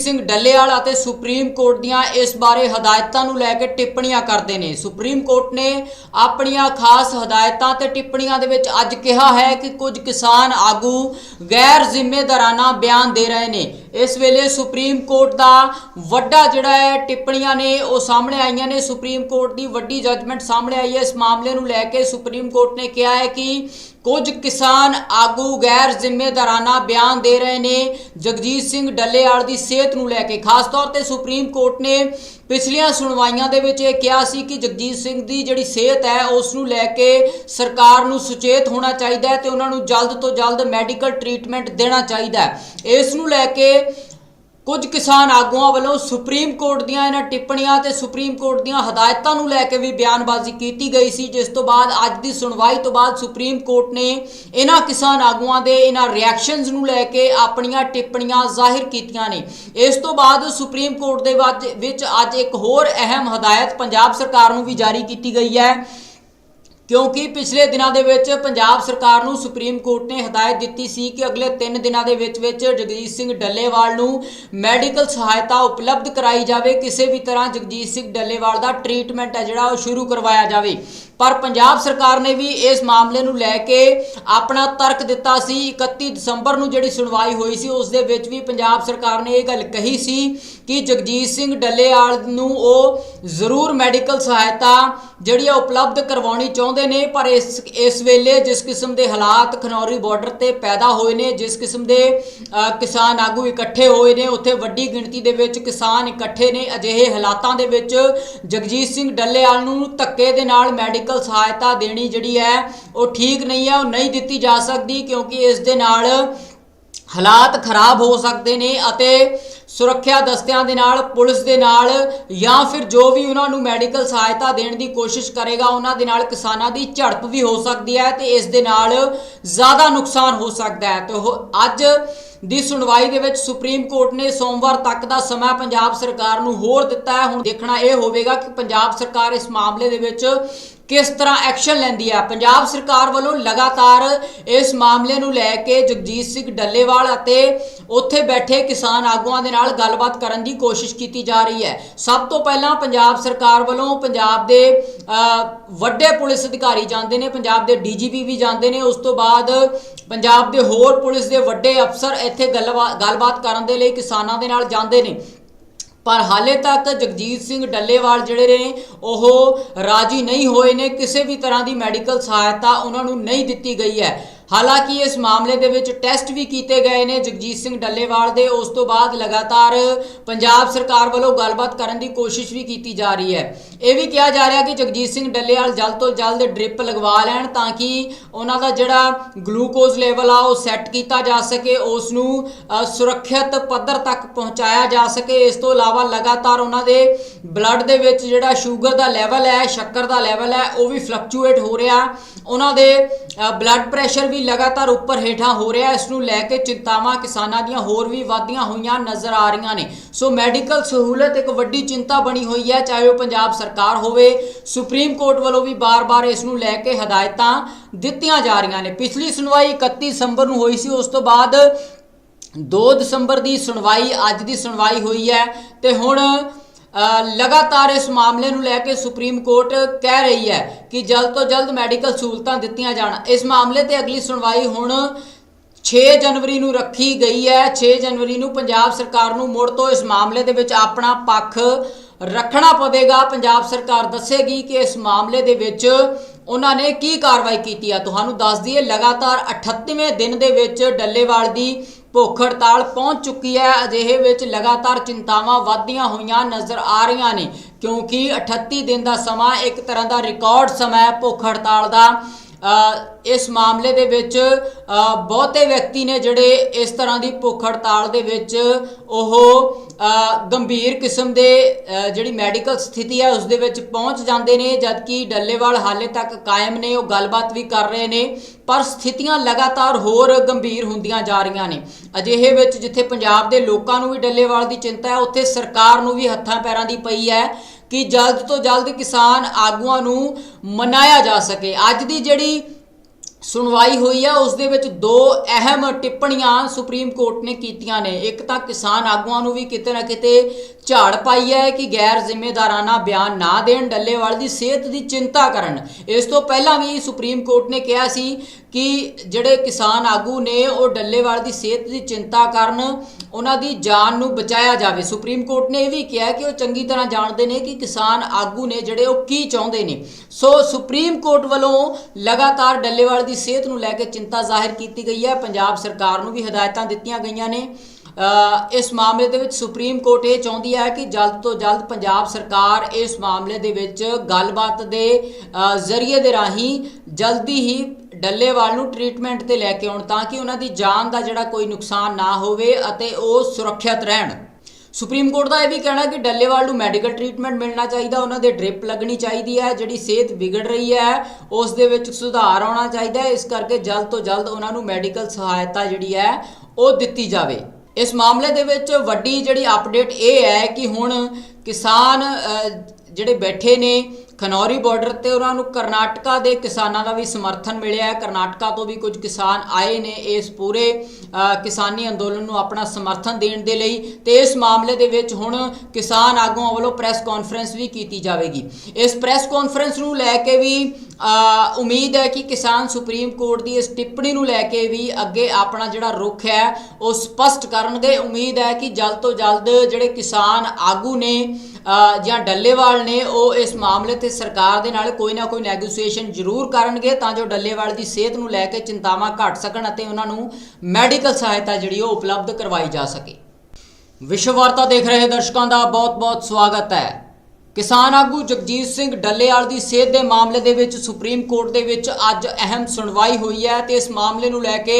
ਸਿੰਘ ਡੱਲੇਵਾਲ ਅਤੇ supreme court ਦੀਆਂ ਇਸ ਬਾਰੇ ਹਦਾਇਤਾਂ ਨੂੰ ਲੈ ਕੇ ਟਿੱਪਣੀਆਂ ਕਰਦੇ ਨੇ। ਸੁਪਰੀਮ ਕੋਰਟ ਨੇ ਆਪਣੀਆਂ ਖਾਸ ਹਦਾਇਤਾਂ ਤੇ ਟਿੱਪਣੀਆਂ ਦੇ ਵਿੱਚ ਅੱਜ ਕਿਹਾ ਹੈ ਕਿ ਕੁਝ ਕਿਸਾਨ ਆਗੂ ਗੈਰ ਜ਼ਿੰਮੇਦਾਰਾਨਾ ਬਿਆਨ ਦੇ ਰਹੇ ਨੇ। ਇਸ ਵੇਲੇ ਸੁਪਰੀਮ ਕੋਰਟ ਦਾ ਵੱਡਾ ਜਿਹੜਾ ਹੈ ਟਿੱਪਣੀਆਂ ਨੇ ਉਹ ਸਾਹਮਣੇ ਆਈਆਂ ਨੇ। ਸੁਪਰੀਮ ਕੋਰਟ ਦੀ ਵੱਡੀ ਜੱਜਮੈਂਟ ਸਾਹਮਣੇ ਆਈ ਹੈ। ਇਸ ਮਾਮਲੇ ਨੂੰ ਲੈ ਕੇ ਸੁਪਰੀਮ ਕੋਰਟ ਨੇ ਕਿਹਾ ਹੈ ਕਿ ਕੁਝ ਕਿਸਾਨ ਆਗੂ ਗੈਰ ਜ਼ਿੰਮੇਦਾਰਾਨਾ ਬਿਆਨ ਦੇ ਰਹੇ ਨੇ। ਜਗਜੀਤ ਸਿੰਘ ਡੱਲੇਵਾਲ ਦੀ ਸਿਹਤ ਨੂੰ ਲੈ ਕੇ ਖਾਸ ਤੌਰ ਤੇ ਸੁਪਰੀਮ ਕੋਰਟ ਨੇ ਪਿਛਲੀਆਂ ਸੁਣਵਾਈਆਂ ਦੇ ਵਿੱਚ ਇਹ ਕਿਹਾ ਸੀ ਕਿ ਜਗਜੀਤ ਸਿੰਘ ਦੀ ਜਿਹੜੀ ਸਿਹਤ ਹੈ, ਉਸ ਨੂੰ ਲੈ ਕੇ ਸਰਕਾਰ ਨੂੰ ਸੁਚੇਤ ਹੋਣਾ ਚਾਹੀਦਾ ਹੈ ਤੇ ਉਹਨਾਂ ਨੂੰ ਜਲਦ ਤੋਂ ਜਲਦ ਮੈਡੀਕਲ ਟਰੀਟਮੈਂਟ ਦੇਣਾ ਚਾਹੀਦਾ ਹੈ। ਇਸ ਨੂੰ ਲੈ ਕੇ ਕੁਝ ਕਿਸਾਨ ਆਗੂਆਂ ਵੱਲੋਂ ਸੁਪਰੀਮ ਕੋਰਟ ਦੀਆਂ ਇਹਨਾਂ ਟਿੱਪਣੀਆਂ ਤੇ ਸੁਪਰੀਮ ਕੋਰਟ ਦੀਆਂ ਹਦਾਇਤਾਂ ਨੂੰ ਲੈ ਕੇ ਵੀ ਬਿਆਨਬਾਜ਼ੀ ਕੀਤੀ ਗਈ ਸੀ, ਜਿਸ ਤੋਂ ਬਾਅਦ ਅੱਜ ਦੀ ਸੁਣਵਾਈ ਤੋਂ ਬਾਅਦ ਸੁਪਰੀਮ ਕੋਰਟ ਨੇ ਇਹਨਾਂ ਕਿਸਾਨ ਆਗੂਆਂ ਦੇ ਇਹਨਾਂ ਰਿਐਕਸ਼ਨਸ ਨੂੰ ਲੈ ਕੇ ਆਪਣੀਆਂ ਟਿੱਪਣੀਆਂ ਜ਼ਾਹਿਰ ਕੀਤੀਆਂ ਨੇ। ਇਸ ਤੋਂ ਬਾਅਦ ਸੁਪਰੀਮ ਕੋਰਟ ਦੇ ਵੱਜ- ਵਿੱਚ ਅੱਜ ਇੱਕ ਹੋਰ ਅਹਿਮ ਹਦਾਇਤ ਪੰਜਾਬ ਸਰਕਾਰ ਨੂੰ ਵੀ ਜਾਰੀ ਕੀਤੀ ਗਈ ਹੈ। ਕਿਉਂਕਿ ਪਿਛਲੇ ਦਿਨਾਂ ਦੇ ਵਿੱਚ ਪੰਜਾਬ ਸਰਕਾਰ ਨੂੰ ਸੁਪਰੀਮ ਕੋਰਟ ਨੇ ਹਦਾਇਤ ਦਿੱਤੀ ਸੀ ਕਿ ਅਗਲੇ 3 ਦਿਨਾਂ ਦੇ ਵਿੱਚ ਵਿੱਚ ਜਗਜੀਤ ਸਿੰਘ ਡੱਲੇਵਾਲ ਨੂੰ ਮੈਡੀਕਲ ਸਹਾਇਤਾ ਉਪਲਬਧ ਕਰਾਈ ਜਾਵੇ, ਕਿਸੇ ਵੀ ਤਰ੍ਹਾਂ ਜਗਜੀਤ ਸਿੰਘ ਡੱਲੇਵਾਲ ਦਾ ਟ੍ਰੀਟਮੈਂਟ ਹੈ ਜਿਹੜਾ ਉਹ ਸ਼ੁਰੂ ਕਰਵਾਇਆ ਜਾਵੇ। ਪਰ ਪੰਜਾਬ ਸਰਕਾਰ ਨੇ ਵੀ ਇਸ ਮਾਮਲੇ ਨੂੰ ਲੈ ਕੇ ਆਪਣਾ ਤਰਕ ਦਿੱਤਾ ਸੀ। 31 ਦਸੰਬਰ ਨੂੰ ਜਿਹੜੀ ਸੁਣਵਾਈ ਹੋਈ ਸੀ, ਉਸ ਦੇ ਵਿੱਚ ਵੀ ਪੰਜਾਬ ਸਰਕਾਰ ਨੇ ਇਹ ਗੱਲ ਕਹੀ ਸੀ ਕਿ ਜਗਜੀਤ ਸਿੰਘ ਡੱਲੇਆਲ ਨੂੰ ਉਹ ਜ਼ਰੂਰ ਮੈਡੀਕਲ ਸਹਾਇਤਾ ਜਿਹੜੀ ਆ ਉਪਲਬਧ ਕਰਵਾਉਣੀ ਚਾਹੁੰਦੇ ਨੇ, ਪਰ ਇਸ ਇਸ ਵੇਲੇ ਜਿਸ ਕਿਸਮ ਦੇ ਹਾਲਾਤ ਖਨੌਰੀ ਬਾਰਡਰ ਤੇ ਪੈਦਾ ਹੋਏ ਨੇ, ਜਿਸ ਕਿਸਮ ਦੇ ਕਿਸਾਨ ਆਗੂ ਇਕੱਠੇ ਹੋਏ ਨੇ, ਉੱਥੇ ਵੱਡੀ ਗਿਣਤੀ ਦੇ ਵਿੱਚ ਕਿਸਾਨ ਇਕੱਠੇ ਨੇ, ਅਜਿਹੇ ਹਾਲਾਤਾਂ ਦੇ ਵਿੱਚ ਜਗਜੀਤ ਸਿੰਘ ਡੱਲੇਆਲ ਨੂੰ ਧੱਕੇ ਦੇ ਨਾਲ ਮੈਡੀਕਲ ਸਹਾਇਤਾ ਦੇਣੀ ਜਿਹੜੀ ਹੈ, ਉਹ ਠੀਕ ਨਹੀਂ ਹੈ, ਉਹ ਨਹੀਂ ਦਿੱਤੀ ਜਾ ਸਕਦੀ ਕਿਉਂਕਿ ਇਸ ਦੇ ਨਾਲ ਹਾਲਾਤ ਖਰਾਬ ਹੋ ਸਕਦੇ ਨੇ ਅਤੇ ਸੁਰੱਖਿਆ ਦਸਤਿਆਂ ਦੇ ਨਾਲ, ਪੁਲਿਸ ਦੇ ਨਾਲ ਜਾਂ ਫਿਰ ਜੋ ਵੀ ਉਹਨਾਂ ਨੂੰ ਮੈਡੀਕਲ ਸਹਾਇਤਾ ਦੇਣ ਦੀ ਕੋਸ਼ਿਸ਼ ਕਰੇਗਾ, ਉਹਨਾਂ ਦੇ ਨਾਲ ਕਿਸਾਨਾਂ ਦੀ ਝੜਪ ਵੀ ਹੋ ਸਕਦੀ ਹੈ ਤੇ ਇਸ ਦੇ ਨਾਲ ਜ਼ਿਆਦਾ ਨੁਕਸਾਨ ਹੋ ਸਕਦਾ ਹੈ। ਤੇ ਅੱਜ ਦੀ ਸੁਣਵਾਈ ਦੇ ਵਿੱਚ ਸੁਪਰੀਮ ਕੋਰਟ ਨੇ ਸੋਮਵਾਰ ਤੱਕ ਦਾ ਸਮਾਂ ਪੰਜਾਬ ਸਰਕਾਰ ਨੂੰ ਹੋਰ ਦਿੱਤਾ ਹੈ। ਹੁਣ ਦੇਖਣਾ ਇਹ ਹੋਵੇਗਾ ਕਿ ਪੰਜਾਬ ਸਰਕਾਰ ਇਸ ਮਾਮਲੇ ਦੇ ਵਿੱਚ ਕਿਸ ਤਰ੍ਹਾਂ ਐਕਸ਼ਨ ਲੈਂਦੀ ਹੈ ਪੰਜਾਬ ਸਰਕਾਰ ਵੱਲੋਂ ਲਗਾਤਾਰ ਇਸ ਮਾਮਲੇ ਨੂੰ ਲੈ ਕੇ ਜਗਜੀਤ ਸਿੰਘ ਡੱਲੇਵਾਲ ਅਤੇ ਉੱਥੇ ਬੈਠੇ ਕਿਸਾਨ ਆਗੂਆਂ ਦੇ ਨਾਲ ਗੱਲਬਾਤ ਕਰਨ ਦੀ ਕੋਸ਼ਿਸ਼ ਕੀਤੀ ਜਾ ਰਹੀ ਹੈ। ਸਭ ਤੋਂ ਪਹਿਲਾਂ ਪੰਜਾਬ ਸਰਕਾਰ ਵੱਲੋਂ ਪੰਜਾਬ ਦੇ ਵੱਡੇ ਪੁਲਿਸ ਅਧਿਕਾਰੀ ਜਾਂਦੇ ਨੇ, ਪੰਜਾਬ ਦੇ ਡੀਜੀਪੀ ਵੀ ਜਾਂਦੇ ਨੇ। ਉਸ ਤੋਂ ਬਾਅਦ ਪੰਜਾਬ ਦੇ ਹੋਰ ਪੁਲਿਸ ਦੇ ਵੱਡੇ ਅਫਸਰ ਇੱਥੇ ਗੱਲਬਾਤ ਗੱਲਬਾਤ ਕਰਨ ਦੇ ਲਈ ਕਿਸਾਨਾਂ ਦੇ ਨਾਲ ਜਾਂਦੇ ਨੇ। ਪਰ ਹਾਲੇ ਤੱਕ ਜਗਜੀਤ ਸਿੰਘ ਡੱਲੇਵਾਲ ਜਿਹੜੇ ਨੇ, ਉਹ ਰਾਜੀ ਨਹੀਂ ਹੋਏ ਨੇ। ਕਿਸੇ ਵੀ ਤਰ੍ਹਾਂ ਦੀ ਮੈਡੀਕਲ ਸਹਾਇਤਾ ਉਹਨਾਂ ਨੂੰ ਨਹੀਂ ਦਿੱਤੀ ਗਈ ਹੈ। ਹਾਲਾਂਕਿ ਇਸ ਮਾਮਲੇ ਦੇ ਵਿੱਚ ਟੈਸਟ ਵੀ ਕੀਤੇ ਗਏ ਨੇ ਜਗਜੀਤ ਸਿੰਘ ਡੱਲੇਵਾਲ ਦੇ। ਉਸ ਤੋਂ ਬਾਅਦ ਲਗਾਤਾਰ ਪੰਜਾਬ ਸਰਕਾਰ ਵੱਲੋਂ ਗੱਲਬਾਤ ਕਰਨ ਦੀ ਕੋਸ਼ਿਸ਼ ਵੀ ਕੀਤੀ ਜਾ ਰਹੀ ਹੈ। ਇਹ ਵੀ ਕਿਹਾ ਜਾ ਰਿਹਾ ਕਿ ਜਗਜੀਤ ਸਿੰਘ ਡੱਲੇਵਾਲ ਜਲਦ ਤੋਂ ਜਲਦ ਡ੍ਰਿਪ ਲਗਵਾ ਲੈਣ ਤਾਂ ਕਿ ਉਹਨਾਂ ਦਾ ਜਿਹੜਾ ਗਲੂਕੋਜ਼ ਲੈਵਲ ਆ ਉਹ ਸੈੱਟ ਕੀਤਾ ਜਾ ਸਕੇ, ਉਸ ਨੂੰ ਸੁਰੱਖਿਅਤ ਪੱਧਰ ਤੱਕ ਪਹੁੰਚਾਇਆ ਜਾ ਸਕੇ। ਇਸ ਤੋਂ ਇਲਾਵਾ ਲਗਾਤਾਰ ਉਹਨਾਂ ਦੇ ਬਲੱਡ ਦੇ ਵਿੱਚ ਜਿਹੜਾ ਸ਼ੂਗਰ ਦਾ ਲੈਵਲ ਹੈ, ਸ਼ੱਕਰ ਦਾ ਲੈਵਲ ਹੈ, ਉਹ ਵੀ ਫਲਕਚੁਏਟ ਹੋ ਰਿਹਾ। ਉਹਨਾਂ ਦੇ ਬਲੱਡ ਪ੍ਰੈਸ਼ਰ ਵੀ ਲਗਾਤਾਰ ਉੱਪਰ ਹੇਠਾਂ ਹੋ ਰਿਹਾ ਇਸ ਨੂੰ ਲੈ ਕੇ ਚਿੰਤਾਵਾਂ ਕਿਸਾਨਾਂ ਦੀਆਂ ਹੋਰ ਵੀ ਵਾਧੀਆਂ ਹੋਈਆਂ ਨਜ਼ਰ ਆ ਰਹੀਆਂ ਨੇ। ਸੋ ਮੈਡੀਕਲ ਸਹੂਲਤ ਇੱਕ ਵੱਡੀ ਚਿੰਤਾ ਬਣੀ ਹੋਈ ਹੈ। ਚਾਹੇ ਉਹ ਪੰਜਾਬ ਸਰਕਾਰ ਹੋਵੇ, ਸੁਪਰੀਮ ਕੋਰਟ ਵੱਲੋਂ ਵੀ ਬਾਰ-ਬਾਰ ਇਸ ਨੂੰ ਲੈ ਕੇ ਹਦਾਇਤਾਂ ਦਿੱਤੀਆਂ ਜਾ ਰਹੀਆਂ ਨੇ। ਪਿਛਲੀ ਸੁਣਵਾਈ 31 ਦਸੰਬਰ ਨੂੰ ਹੋਈ ਸੀ। ਉਸ ਤੋਂ ਬਾਅਦ 2 ਦਸੰਬਰ ਦੀ ਸੁਣਵਾਈ, ਅੱਜ ਦੀ ਸੁਣਵਾਈ ਹੋਈ ਹੈ ਤੇ ਹੁਣ ਲਗਾਤਾਰ ਇਸ ਮਾਮਲੇ ਨੂੰ ਲੈ ਕੇ ਸੁਪਰੀਮ ਕੋਰਟ ਕਹਿ ਰਹੀ ਹੈ ਕਿ ਜਲਦ ਤੋਂ ਜਲਦ ਮੈਡੀਕਲ ਸਹੂਲਤਾਂ ਦਿੱਤੀਆਂ ਜਾਣ। ਇਸ ਮਾਮਲੇ ਤੇ ਅਗਲੀ ਸੁਣਵਾਈ ਹੁਣ 6 ਜਨਵਰੀ ਨੂੰ ਰੱਖੀ ਗਈ ਹੈ। 6 ਜਨਵਰੀ ਨੂੰ ਪੰਜਾਬ ਸਰਕਾਰ ਨੂੰ ਮੁੜ ਤੋਂ ਇਸ ਮਾਮਲੇ ਦੇ ਵਿੱਚ ਆਪਣਾ ਪੱਖ ਰੱਖਣਾ ਪਵੇਗਾ। ਪੰਜਾਬ ਸਰਕਾਰ ਦੱਸੇਗੀ ਕਿ ਇਸ ਮਾਮਲੇ ਦੇ ਵਿੱਚ ਉਹਨਾਂ ਨੇ ਕੀ ਕਾਰਵਾਈ ਕੀਤੀ ਹੈ ਤੁਹਾਨੂੰ ਦੱਸ ਦਈਏ, ਲਗਾਤਾਰ 38ਵੇਂ ਦਿਨ ਦੇ ਵਿੱਚ ਡੱਲੇਵਾਲ ਦੀ ਭੁੱਖ ਹੜਤਾਲ ਪਹੁੰਚ ਚੁੱਕੀ ਹੈ। ਅਜਿਹੇ ਵਿੱਚ ਲਗਾਤਾਰ ਚਿੰਤਾਵਾਂ ਵਧਦੀਆਂ ਹੋਈਆਂ ਨਜ਼ਰ ਆ ਰਹੀਆਂ ਨੇ, ਕਿਉਂਕਿ 38 ਦਿਨ ਦਾ ਸਮਾਂ ਇੱਕ ਤਰ੍ਹਾਂ ਦਾ ਰਿਕਾਰਡ ਸਮਾਂ ਹੈ ਭੁੱਖ ਹੜਤਾਲ ਦਾ। ਇਸ ਮਾਮਲੇ ਦੇ ਵਿੱਚ ਬਹੁਤੇ ਵਿਅਕਤੀ ਨੇ ਜਿਹੜੇ ਇਸ ਤਰ੍ਹਾਂ ਦੀ ਭੁੱਖ ਹੜਤਾਲ ਦੇ ਵਿੱਚ ਉਹ ਗੰਭੀਰ ਕਿਸਮ ਦੇ ਜਿਹੜੀ ਮੈਡੀਕਲ ਸਥਿਤੀ ਹੈ, ਉਸ ਦੇ ਵਿੱਚ ਪਹੁੰਚ ਜਾਂਦੇ ਨੇ, ਜਦਕਿ ਡੱਲੇਵਾਲ ਹਾਲੇ ਤੱਕ ਕਾਇਮ ਨੇ, ਉਹ ਗੱਲਬਾਤ ਵੀ ਕਰ ਰਹੇ ਨੇ, ਪਰ ਸਥਿਤੀਆਂ ਲਗਾਤਾਰ ਹੋਰ ਗੰਭੀਰ ਹੁੰਦੀਆਂ ਜਾ ਰਹੀਆਂ ਨੇ। ਅਜਿਹੇ ਵਿੱਚ ਜਿੱਥੇ ਪੰਜਾਬ ਦੇ ਲੋਕਾਂ ਨੂੰ ਵੀ ਡੱਲੇਵਾਲ ਦੀ ਚਿੰਤਾ ਹੈ, ਉੱਥੇ ਸਰਕਾਰ ਨੂੰ ਵੀ ਹੱਥਾਂ ਪੈਰਾਂ ਦੀ ਪਈ ਹੈ। ਕਿ ਜਲਦ ਤੋਂ ਜਲਦ ਕਿਸਾਨ ਆਗੂਆਂ ਨੂੰ ਮਨਾਇਆ ਜਾ ਸਕੇ। ਅੱਜ ਦੀ ਜਿਹੜੀ ਸੁਣਵਾਈ ਹੋਈ ਹੈ ਉਸ ਦੇ ਵਿੱਚ ਦੋ ਅਹਿਮ ਟਿੱਪਣੀਆਂ ਸੁਪਰੀਮ ਕੋਰਟ ਨੇ ਕੀਤੀਆਂ ਨੇ। ਇੱਕ ਤਾਂ ਕਿਸਾਨ ਆਗੂਆਂ ਨੂੰ ਵੀ ਕਿਤੇ ਨਾ ਕਿਤੇ ਝਾੜ ਪਾਈ ਹੈ ਕਿ ਗੈਰ ਜ਼ਿੰਮੇਦਾਰਾਨਾ ਬਿਆਨ ਨਾ ਦੇਣ ਡੱਲੇਵਾਲ ਦੀ ਸਿਹਤ ਦੀ ਚਿੰਤਾ ਕਰਨ। ਇਸ ਤੋਂ ਪਹਿਲਾਂ ਵੀ ਸੁਪਰੀਮ ਕੋਰਟ ਨੇ ਕਿਹਾ ਸੀ ਕਿ ਜਿਹੜੇ ਕਿਸਾਨ ਆਗੂ ਨੇ, ਉਹ ਡੱਲੇਵਾਲ ਦੀ ਸਿਹਤ ਦੀ ਚਿੰਤਾ ਕਰਨ, ਉਹਨਾਂ ਦੀ ਜਾਨ ਨੂੰ ਬਚਾਇਆ ਜਾਵੇ। ਸੁਪਰੀਮ ਕੋਰਟ ਨੇ ਇਹ ਵੀ ਕਿਹਾ ਕਿ ਉਹ ਚੰਗੀ ਤਰ੍ਹਾਂ ਜਾਣਦੇ ਨੇ ਕਿ ਕਿਸਾਨ ਆਗੂ ਨੇ ਜਿਹੜੇ ਉਹ ਕੀ ਚਾਹੁੰਦੇ ਨੇ। ਸੋ ਸੁਪਰੀਮ ਕੋਰਟ ਵੱਲੋਂ ਲਗਾਤਾਰ ਡੱਲੇਵਾਲ ਦੀ ਸਿਹਤ ਨੂੰ ਲੈ ਕੇ ਚਿੰਤਾ ਜ਼ਾਹਿਰ ਕੀਤੀ ਗਈ ਹੈ। ਪੰਜਾਬ ਸਰਕਾਰ ਨੂੰ ਵੀ ਹਦਾਇਤਾਂ ਦਿੱਤੀਆਂ ਗਈਆਂ ਨੇ। ਇਸ ਮਾਮਲੇ ਦੇ ਵਿੱਚ ਸੁਪਰੀਮ ਕੋਰਟ ਇਹ ਚਾਹੁੰਦੀ ਹੈ ਕਿ ਜਲਦ ਤੋਂ ਜਲਦ ਪੰਜਾਬ ਸਰਕਾਰ ਇਸ ਮਾਮਲੇ ਦੇ ਵਿੱਚ ਗੱਲਬਾਤ ਦੇ ਜ਼ਰੀਏ ਦੇ ਰਾਹੀਂ ਜਲਦੀ ਹੀ ਡੱਲੇਵਾਲ ਨੂੰ ਟ੍ਰੀਟਮੈਂਟ ਤੇ ਲੈ ਕੇ ਆਉਣ ਤਾਂ ਕਿ ਉਹਨਾਂ ਦੀ ਜਾਨ ਦਾ ਜਿਹੜਾ ਕੋਈ ਨੁਕਸਾਨ ਨਾ ਹੋਵੇ ਅਤੇ ਉਹ ਸੁਰੱਖਿਅਤ ਰਹਿਣ। ਸੁਪਰੀਮ ਕੋਰਟ ਦਾ ਇਹ ਵੀ ਕਹਿਣਾ ਕਿ ਡੱਲੇਵਾਲ ਨੂੰ ਮੈਡੀਕਲ ਟ੍ਰੀਟਮੈਂਟ ਮਿਲਣਾ ਚਾਹੀਦਾ, ਉਹਨਾਂ ਦੇ ਡ੍ਰਿਪ ਲੱਗਣੀ ਚਾਹੀਦੀ ਹੈ, ਜਿਹੜੀ ਸਿਹਤ ਵਿਗੜ ਰਹੀ ਹੈ, ਉਸ ਦੇ ਵਿੱਚ ਸੁਧਾਰ ਆਉਣਾ ਚਾਹੀਦਾ ਹੈ, ਇਸ ਕਰਕੇ ਜਲਦ ਤੋਂ ਜਲਦ ਉਹਨਾਂ ਨੂੰ ਮੈਡੀਕਲ ਸਹਾਇਤਾ ਜਿਹੜੀ ਹੈ ਉਹ ਦਿੱਤੀ ਜਾਵੇ। ਇਸ ਮਾਮਲੇ ਦੇ ਵਿੱਚ ਵੱਡੀ ਜਿਹੜੀ ਅਪਡੇਟ ਇਹ ਹੈ ਕਿ ਹੁਣ ਕਿਸਾਨ ਜਿਹੜੇ ਬੈਠੇ ਨੇ ਖਨੌਰੀ ਬਾਰਡਰ ਤੇ ਉਹਨਾਂ ਨੂੰ ਕਰਨਾਟਕਾ ਦੇ ਕਿਸਾਨਾਂ ਦਾ ਵੀ ਸਮਰਥਨ ਮਿਲਿਆ ਹੈ। ਕਰਨਾਟਕਾ ਤੋਂ ਵੀ ਕੁਝ ਕਿਸਾਨ ਆਏ ਨੇ ਇਸ ਪੂਰੇ ਕਿਸਾਨੀ ਅੰਦੋਲਨ ਨੂੰ ਆਪਣਾ ਸਮਰਥਨ ਦੇਣ ਦੇ ਲਈ ਤੇ ਇਸ ਮਾਮਲੇ ਦੇ ਵਿੱਚ ਹੁਣ ਕਿਸਾਨ ਆਗੂਆਂ ਵੱਲੋਂ ਪ੍ਰੈਸ ਕਾਨਫਰੰਸ ਵੀ ਕੀਤੀ ਜਾਵੇਗੀ। ਇਸ ਪ੍ਰੈਸ ਕਾਨਫਰੰਸ ਨੂੰ ਲੈ ਕੇ ਵੀ ਉਮੀਦ ਹੈ ਕਿ ਕਿਸਾਨ ਸੁਪਰੀਮ ਕੋਰਟ ਦੀ ਇਸ ਟਿੱਪਣੀ ਨੂੰ ਲੈ ਕੇ ਵੀ ਅੱਗੇ ਆਪਣਾ ਜਿਹੜਾ ਰੁਖ ਹੈ, ਉਹ ਸਪਸ਼ਟ ਕਰਨਗੇ। ਉਮੀਦ ਹੈ ਕਿ ਜਲਦ ਤੋਂ ਜਲਦ ਜਿਹੜੇ ਕਿਸਾਨ ਆਗੂ ਨੇ ਜਾਂ ਡੱਲੇਵਾਲ ਨੇ, ਉਹ ਇਸ ਮਾਮਲੇ ਤੇ ਸਰਕਾਰ ਦੇ ਨਾਲ ਕੋਈ ਨਾ ਕੋਈ ਨੈਗੋਸੀਏਸ਼ਨ ਜ਼ਰੂਰ ਕਰਨਗੇ ਤਾਂ ਜੋ ਡੱਲੇਵਾਲ ਦੀ ਸਿਹਤ ਨੂੰ ਲੈ ਕੇ ਚਿੰਤਾਵਾਂ ਘਟ ਸਕਣ ਅਤੇ ਉਹਨਾਂ ਨੂੰ ਮੈਡੀਕਲ ਸਹਾਇਤਾ ਜਿਹੜੀ ਉਹ ਉਪਲਬਧ ਕਰਵਾਈ ਜਾ ਸਕੇ। ਵਿਸ਼ਵ ਵਾਰਤਾ ਦੇਖ ਰਹੇ ਦਰਸ਼ਕਾਂ ਦਾ ਬਹੁਤ-ਬਹੁਤ ਸਵਾਗਤ ਹੈ। ਕਿਸਾਨ ਆਗੂ ਜਗਜੀਤ ਸਿੰਘ ਡੱਲੇਵਾਲ ਦੀ ਸਿਹਤ ਦੇ ਮਾਮਲੇ ਦੇ ਵਿੱਚ ਸੁਪਰੀਮ ਕੋਰਟ ਦੇ ਵਿੱਚ ਅੱਜ ਅਹਿਮ ਸੁਣਵਾਈ ਹੋਈ ਹੈ ਤੇ ਇਸ ਮਾਮਲੇ ਨੂੰ ਲੈ ਕੇ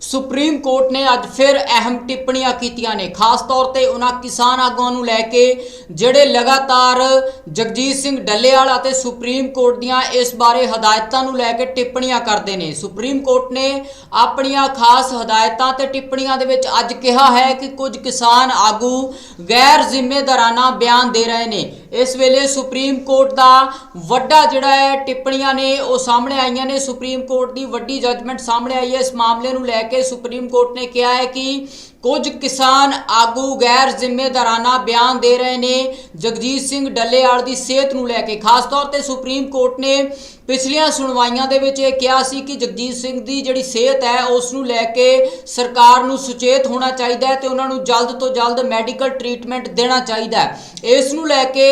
ਸੁਪਰੀਮ ਕੋਰਟ ਨੇ ਅੱਜ ਫਿਰ ਅਹਿਮ ਟਿੱਪਣੀਆਂ ਕੀਤੀਆਂ ਨੇ। ਖਾਸ ਤੌਰ ਤੇ ਉਹਨਾਂ ਕਿਸਾਨ ਆਗੂਆਂ ਨੂੰ ਲੈ ਕੇ ਜਿਹੜੇ ਲਗਾਤਾਰ ਜਗਜੀਤ ਸਿੰਘ ਡੱਲੇਵਾਲ ਅਤੇ ਸੁਪਰੀਮ ਕੋਰਟ ਦੀਆਂ ਇਸ ਬਾਰੇ ਹਦਾਇਤਾਂ ਨੂੰ ਲੈ ਕੇ ਟਿੱਪਣੀਆਂ ਕਰਦੇ ਨੇ। ਸੁਪਰੀਮ ਕੋਰਟ ਨੇ ਆਪਣੀਆਂ ਖਾਸ ਹਦਾਇਤਾਂ ਤੇ ਟਿੱਪਣੀਆਂ ਦੇ ਵਿੱਚ ਅੱਜ ਕਿਹਾ ਹੈ ਕਿ ਕੁਝ ਕਿਸਾਨ ਆਗੂ ਗੈਰ ਜ਼ਿੰਮੇਦਾਰਾਨਾ ਬਿਆਨ ਦੇ ਰਹੇ ਨੇ। ਇਸ ਵੇਲੇ ਸੁਪਰੀਮ ਕੋਰਟ ਦਾ ਵੱਡਾ ਜਿਹੜਾ ਹੈ, ਟਿੱਪਣੀਆਂ ਨੇ, ਉਹ ਸਾਹਮਣੇ ਆਈਆਂ ਨੇ। ਸੁਪਰੀਮ ਕੋਰਟ ਦੀ ਵੱਡੀ ਜੱਜਮੈਂਟ ਸਾਹਮਣੇ ਆਈ ਹੈ। ਇਸ ਮਾਮਲੇ ਨੂੰ ਲੈ ਕੇ ਸੁਪਰੀਮ ਕੋਰਟ ਨੇ ਕਿਹਾ ਹੈ ਕਿ ਕੁਝ ਕਿਸਾਨ ਆਗੂ ਗੈਰ ਜ਼ਿੰਮੇਦਾਰਾਨਾ ਬਿਆਨ ਦੇ ਰਹੇ ਨੇ। ਜਗਜੀਤ ਸਿੰਘ ਡੱਲੇਵਾਲ ਦੀ ਸਿਹਤ ਨੂੰ ਲੈ ਕੇ ਖਾਸ ਤੌਰ ਤੇ ਸੁਪਰੀਮ ਕੋਰਟ ਨੇ ਪਿਛਲੀਆਂ ਸੁਣਵਾਈਆਂ ਦੇ ਵਿੱਚ ਇਹ ਕਿਹਾ ਸੀ ਕਿ ਜਗਜੀਤ ਸਿੰਘ ਦੀ ਜਿਹੜੀ ਸਿਹਤ ਹੈ, ਉਸ ਨੂੰ ਲੈ ਕੇ ਸਰਕਾਰ ਨੂੰ ਸੁਚੇਤ ਹੋਣਾ ਚਾਹੀਦਾ ਹੈ ਤੇ ਉਹਨਾਂ ਨੂੰ ਜਲਦ ਤੋਂ ਜਲਦ ਮੈਡੀਕਲ ਟ੍ਰੀਟਮੈਂਟ ਦੇਣਾ ਚਾਹੀਦਾ ਹੈ। ਇਸ ਨੂੰ ਲੈ ਕੇ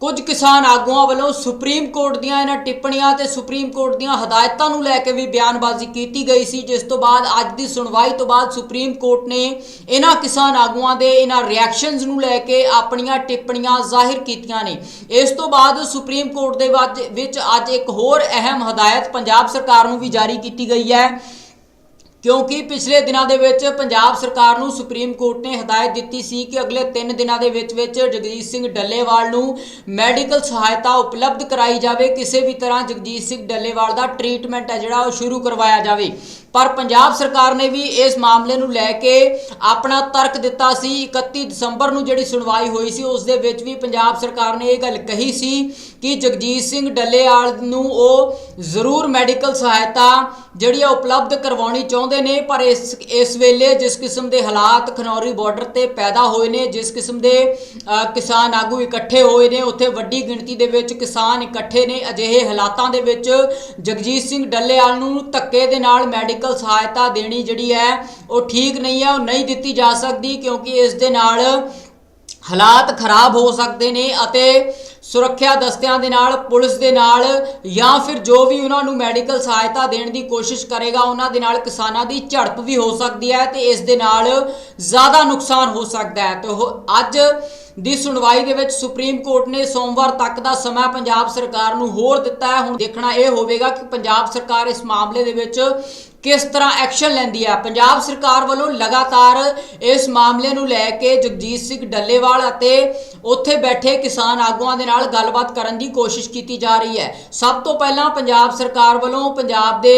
ਕੁਝ ਕਿਸਾਨ ਆਗੂਆਂ ਵੱਲੋਂ ਸੁਪਰੀਮ ਕੋਰਟ ਦੀਆਂ ਇਹਨਾਂ ਟਿੱਪਣੀਆਂ ਤੇ ਸੁਪਰੀਮ ਕੋਰਟ ਦੀਆਂ ਹਦਾਇਤਾਂ ਨੂੰ ਲੈ ਕੇ ਵੀ ਬਿਆਨਬਾਜ਼ੀ ਕੀਤੀ ਗਈ ਸੀ, ਜਿਸ ਤੋਂ ਬਾਅਦ ਅੱਜ ਦੀ ਸੁਣਵਾਈ ਤੋਂ ਬਾਅਦ ਸੁਪਰੀਮ ਕੋਰਟ ਨੇ ਇਹਨਾਂ ਕਿਸਾਨ ਆਗੂਆਂ ਦੇ ਇਹਨਾਂ ਰਿਐਕਸ਼ਨਸ ਨੂੰ ਲੈ ਕੇ ਆਪਣੀਆਂ ਟਿੱਪਣੀਆਂ ਜ਼ਾਹਿਰ ਕੀਤੀਆਂ ਨੇ। ਇਸ ਤੋਂ ਬਾਅਦ ਸੁਪਰੀਮ ਕੋਰਟ ਦੇ ਵੱਜ- ਵਿੱਚ ਅੱਜ ਇੱਕ ਹੋਰ ਅਹਿਮ ਹਦਾਇਤ ਪੰਜਾਬ ਸਰਕਾਰ ਨੂੰ ਵੀ ਜਾਰੀ ਕੀਤੀ ਗਈ ਹੈ। ਕਿਉਂਕਿ ਪਿਛਲੇ ਦਿਨਾਂ ਦੇ ਵਿੱਚ ਪੰਜਾਬ ਸਰਕਾਰ ਨੂੰ ਸੁਪਰੀਮ ਕੋਰਟ ਨੇ ਹਦਾਇਤ ਦਿੱਤੀ ਸੀ ਕਿ ਅਗਲੇ 3 ਦਿਨਾਂ ਦੇ ਵਿੱਚ ਵਿੱਚ ਜਗਜੀਤ ਸਿੰਘ ਡੱਲੇਵਾਲ ਨੂੰ ਮੈਡੀਕਲ ਸਹਾਇਤਾ ਉਪਲਬਧ ਕਰਾਈ ਜਾਵੇ, ਕਿਸੇ ਵੀ ਤਰ੍ਹਾਂ ਜਗਜੀਤ ਸਿੰਘ ਡੱਲੇਵਾਲ ਦਾ ਟ੍ਰੀਟਮੈਂਟ ਹੈ ਜਿਹੜਾ ਉਹ ਸ਼ੁਰੂ ਕਰਵਾਇਆ ਜਾਵੇ। ਪਰ ਪੰਜਾਬ ਸਰਕਾਰ ਨੇ ਵੀ ਇਸ ਮਾਮਲੇ ਨੂੰ ਲੈ ਕੇ ਆਪਣਾ ਤਰਕ ਦਿੱਤਾ ਸੀ। 31 ਦਸੰਬਰ ਨੂੰ ਜਿਹੜੀ ਸੁਣਵਾਈ ਹੋਈ ਸੀ, ਉਸ ਦੇ ਵਿੱਚ ਵੀ ਪੰਜਾਬ ਸਰਕਾਰ ਨੇ ਇਹ ਗੱਲ ਕਹੀ ਸੀ ਕਿ ਜਗਜੀਤ ਸਿੰਘ ਡੱਲੇਵਾਲ ਨੂੰ ਉਹ ਜ਼ਰੂਰ ਮੈਡੀਕਲ ਸਹਾਇਤਾ ਜਿਹੜੀ ਆ ਉਪਲਬਧ ਕਰਵਾਉਣੀ ਚਾਹੁੰਦੇ ਨੇ, ਪਰ ਇਸ ਇਸ ਵੇਲੇ ਜਿਸ ਕਿਸਮ ਦੇ ਹਾਲਾਤ ਖਨੌਰੀ ਬਾਰਡਰ ਤੇ ਪੈਦਾ ਹੋਏ ਨੇ, ਜਿਸ ਕਿਸਮ ਦੇ ਕਿਸਾਨ ਆਗੂ ਇਕੱਠੇ ਹੋਏ ਨੇ, ਉੱਥੇ ਵੱਡੀ ਗਿਣਤੀ ਦੇ ਵਿੱਚ ਕਿਸਾਨ ਇਕੱਠੇ ਨੇ। ਅਜਿਹੇ ਹਾਲਾਤਾਂ ਦੇ ਵਿੱਚ ਜਗਜੀਤ ਸਿੰਘ ਡੱਲੇਵਾਲ ਨੂੰ ਧੱਕੇ ਦੇ ਨਾਲ ਮੈਡੀਕਲ ਸਹਾਇਤਾ ਦੇਣੀ ਜਿਹੜੀ ਹੈ, ਉਹ ਠੀਕ ਨਹੀਂ ਹੈ, ਉਹ ਨਹੀਂ ਦਿੱਤੀ ਜਾ ਸਕਦੀ ਕਿਉਂਕਿ ਇਸ ਦੇ ਨਾਲ ਹਾਲਾਤ ਖਰਾਬ ਹੋ ਸਕਦੇ ਨੇ ਅਤੇ ਸੁਰੱਖਿਆ ਦਸਤਿਆਂ ਦੇ ਨਾਲ, ਪੁਲਿਸ ਦੇ ਨਾਲ, ਜਾਂ ਫਿਰ ਜੋ ਵੀ ਉਹਨਾਂ ਨੂੰ ਮੈਡੀਕਲ ਸਹਾਇਤਾ ਦੇਣ ਦੀ ਕੋਸ਼ਿਸ਼ ਕਰੇਗਾ, ਉਹਨਾਂ ਦੇ ਨਾਲ ਕਿਸਾਨਾਂ ਦੀ ਝੜਪ ਵੀ ਹੋ ਸਕਦੀ ਹੈ ਤੇ ਇਸ ਦੇ ਨਾਲ ਜ਼ਿਆਦਾ ਨੁਕਸਾਨ ਹੋ ਸਕਦਾ ਹੈ। ਤੇ ਉਹ ਅੱਜ ਦੀ ਸੁਣਵਾਈ ਦੇ ਵਿੱਚ ਸੁਪਰੀਮ ਕੋਰਟ ਨੇ ਸੋਮਵਾਰ ਤੱਕ ਦਾ ਸਮਾਂ ਪੰਜਾਬ ਸਰਕਾਰ ਨੂੰ ਹੋਰ ਦਿੱਤਾ ਹੈ। ਹੁਣ ਦੇਖਣਾ ਇਹ ਹੋਵੇਗਾ ਕਿ ਪੰਜਾਬ ਸਰਕਾਰ ਇਸ ਮਾਮਲੇ ਦੇ ਵਿੱਚ ਕਿਸ ਤਰ੍ਹਾਂ ਐਕਸ਼ਨ ਲੈਂਦੀ ਹੈ ਪੰਜਾਬ ਸਰਕਾਰ ਵੱਲੋਂ ਲਗਾਤਾਰ ਇਸ ਮਾਮਲੇ ਨੂੰ ਲੈ ਕੇ ਜਗਜੀਤ ਸਿੰਘ ਡੱਲੇਵਾਲ ਅਤੇ ਉੱਥੇ ਬੈਠੇ ਕਿਸਾਨ ਆਗੂਆਂ ਦੇ ਨਾਲ ਗੱਲਬਾਤ ਕਰਨ ਦੀ ਕੋਸ਼ਿਸ਼ ਕੀਤੀ ਜਾ ਰਹੀ ਹੈ। ਸਭ ਤੋਂ ਪਹਿਲਾਂ ਪੰਜਾਬ ਸਰਕਾਰ ਵੱਲੋਂ ਪੰਜਾਬ ਦੇ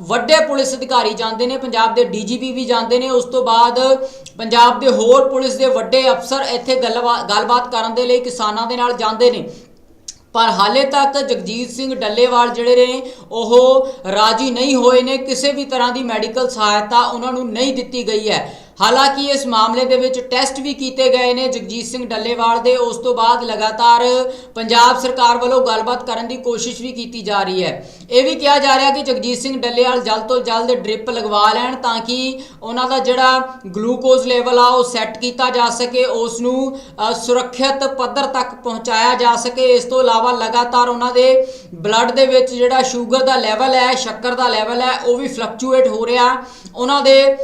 ਵੱਡੇ ਪੁਲਿਸ ਅਧਿਕਾਰੀ ਜਾਂਦੇ ਨੇ, ਪੰਜਾਬ ਦੇ ਡੀਜੀਪੀ ਵੀ ਜਾਂਦੇ ਨੇ। ਉਸ ਤੋਂ ਬਾਅਦ ਪੰਜਾਬ ਦੇ ਹੋਰ ਪੁਲਿਸ ਦੇ ਵੱਡੇ ਅਫਸਰ ਇੱਥੇ ਗੱਲਬਾਤ ਗੱਲਬਾਤ ਕਰਨ ਦੇ ਲਈ ਕਿਸਾਨਾਂ ਦੇ ਨਾਲ ਜਾਂਦੇ ਨੇ। ਪਰ ਹਾਲੇ ਤੱਕ ਜਗਜੀਤ ਸਿੰਘ ਡੱਲੇਵਾਲ ਜਿਹੜੇ ਨੇ, ਉਹ ਰਾਜੀ ਨਹੀਂ ਹੋਏ ਨੇ, ਕਿਸੇ ਵੀ ਤਰ੍ਹਾਂ ਦੀ ਮੈਡੀਕਲ ਸਹਾਇਤਾ ਉਹਨਾਂ ਨੂੰ ਨਹੀਂ ਦਿੱਤੀ ਗਈ ਹੈ। ਹਾਲਾਂਕਿ ਇਸ ਮਾਮਲੇ ਦੇ ਵਿੱਚ ਟੈਸਟ ਵੀ ਕੀਤੇ ਗਏ ਨੇ। ਜਗਜੀਤ ਸਿੰਘ ਡੱਲੇਵਾਲ ਦੇ ਉਸ ਤੋਂ ਬਾਅਦ ਲਗਾਤਾਰ ਪੰਜਾਬ ਸਰਕਾਰ ਵੱਲੋਂ ਗੱਲਬਾਤ ਕਰਨ ਦੀ ਕੋਸ਼ਿਸ਼ ਵੀ ਕੀਤੀ ਜਾ ਰਹੀ ਹੈ। ਇਹ ਵੀ ਕਿਹਾ ਜਾ ਰਿਹਾ ਕਿ ਜਗਜੀਤ ਸਿੰਘ ਡੱਲੇਵਾਲ ਜਲਦ ਤੋਂ ਜਲਦ ਡ੍ਰਿਪ ਲਗਵਾ ਲੈਣ ਤਾਂ ਕਿ ਉਹਨਾਂ ਦਾ ਜਿਹੜਾ ਗਲੂਕੋਜ਼ ਲੈਵਲ ਆ, ਉਹ ਸੈੱਟ ਕੀਤਾ ਜਾ ਸਕੇ, ਉਸ ਨੂੰ ਸੁਰੱਖਿਅਤ ਪੱਧਰ ਤੱਕ ਪਹੁੰਚਾਇਆ ਜਾ ਸਕੇ। ਇਸ ਤੋਂ ਇਲਾਵਾ ਲਗਾਤਾਰ ਉਹਨਾਂ ਦੇ ਬਲੱਡ ਦੇ ਵਿੱਚ ਜਿਹੜਾ ਸ਼ੂਗਰ ਦਾ ਲੈਵਲ ਹੈ, ਸ਼ੱਕਰ ਦਾ ਲੈਵਲ ਹੈ, ਉਹ ਵੀ ਫਲਕਚੁਏਟ ਹੋ ਰਿਹਾ। ਉਹਨਾਂ ਦੇ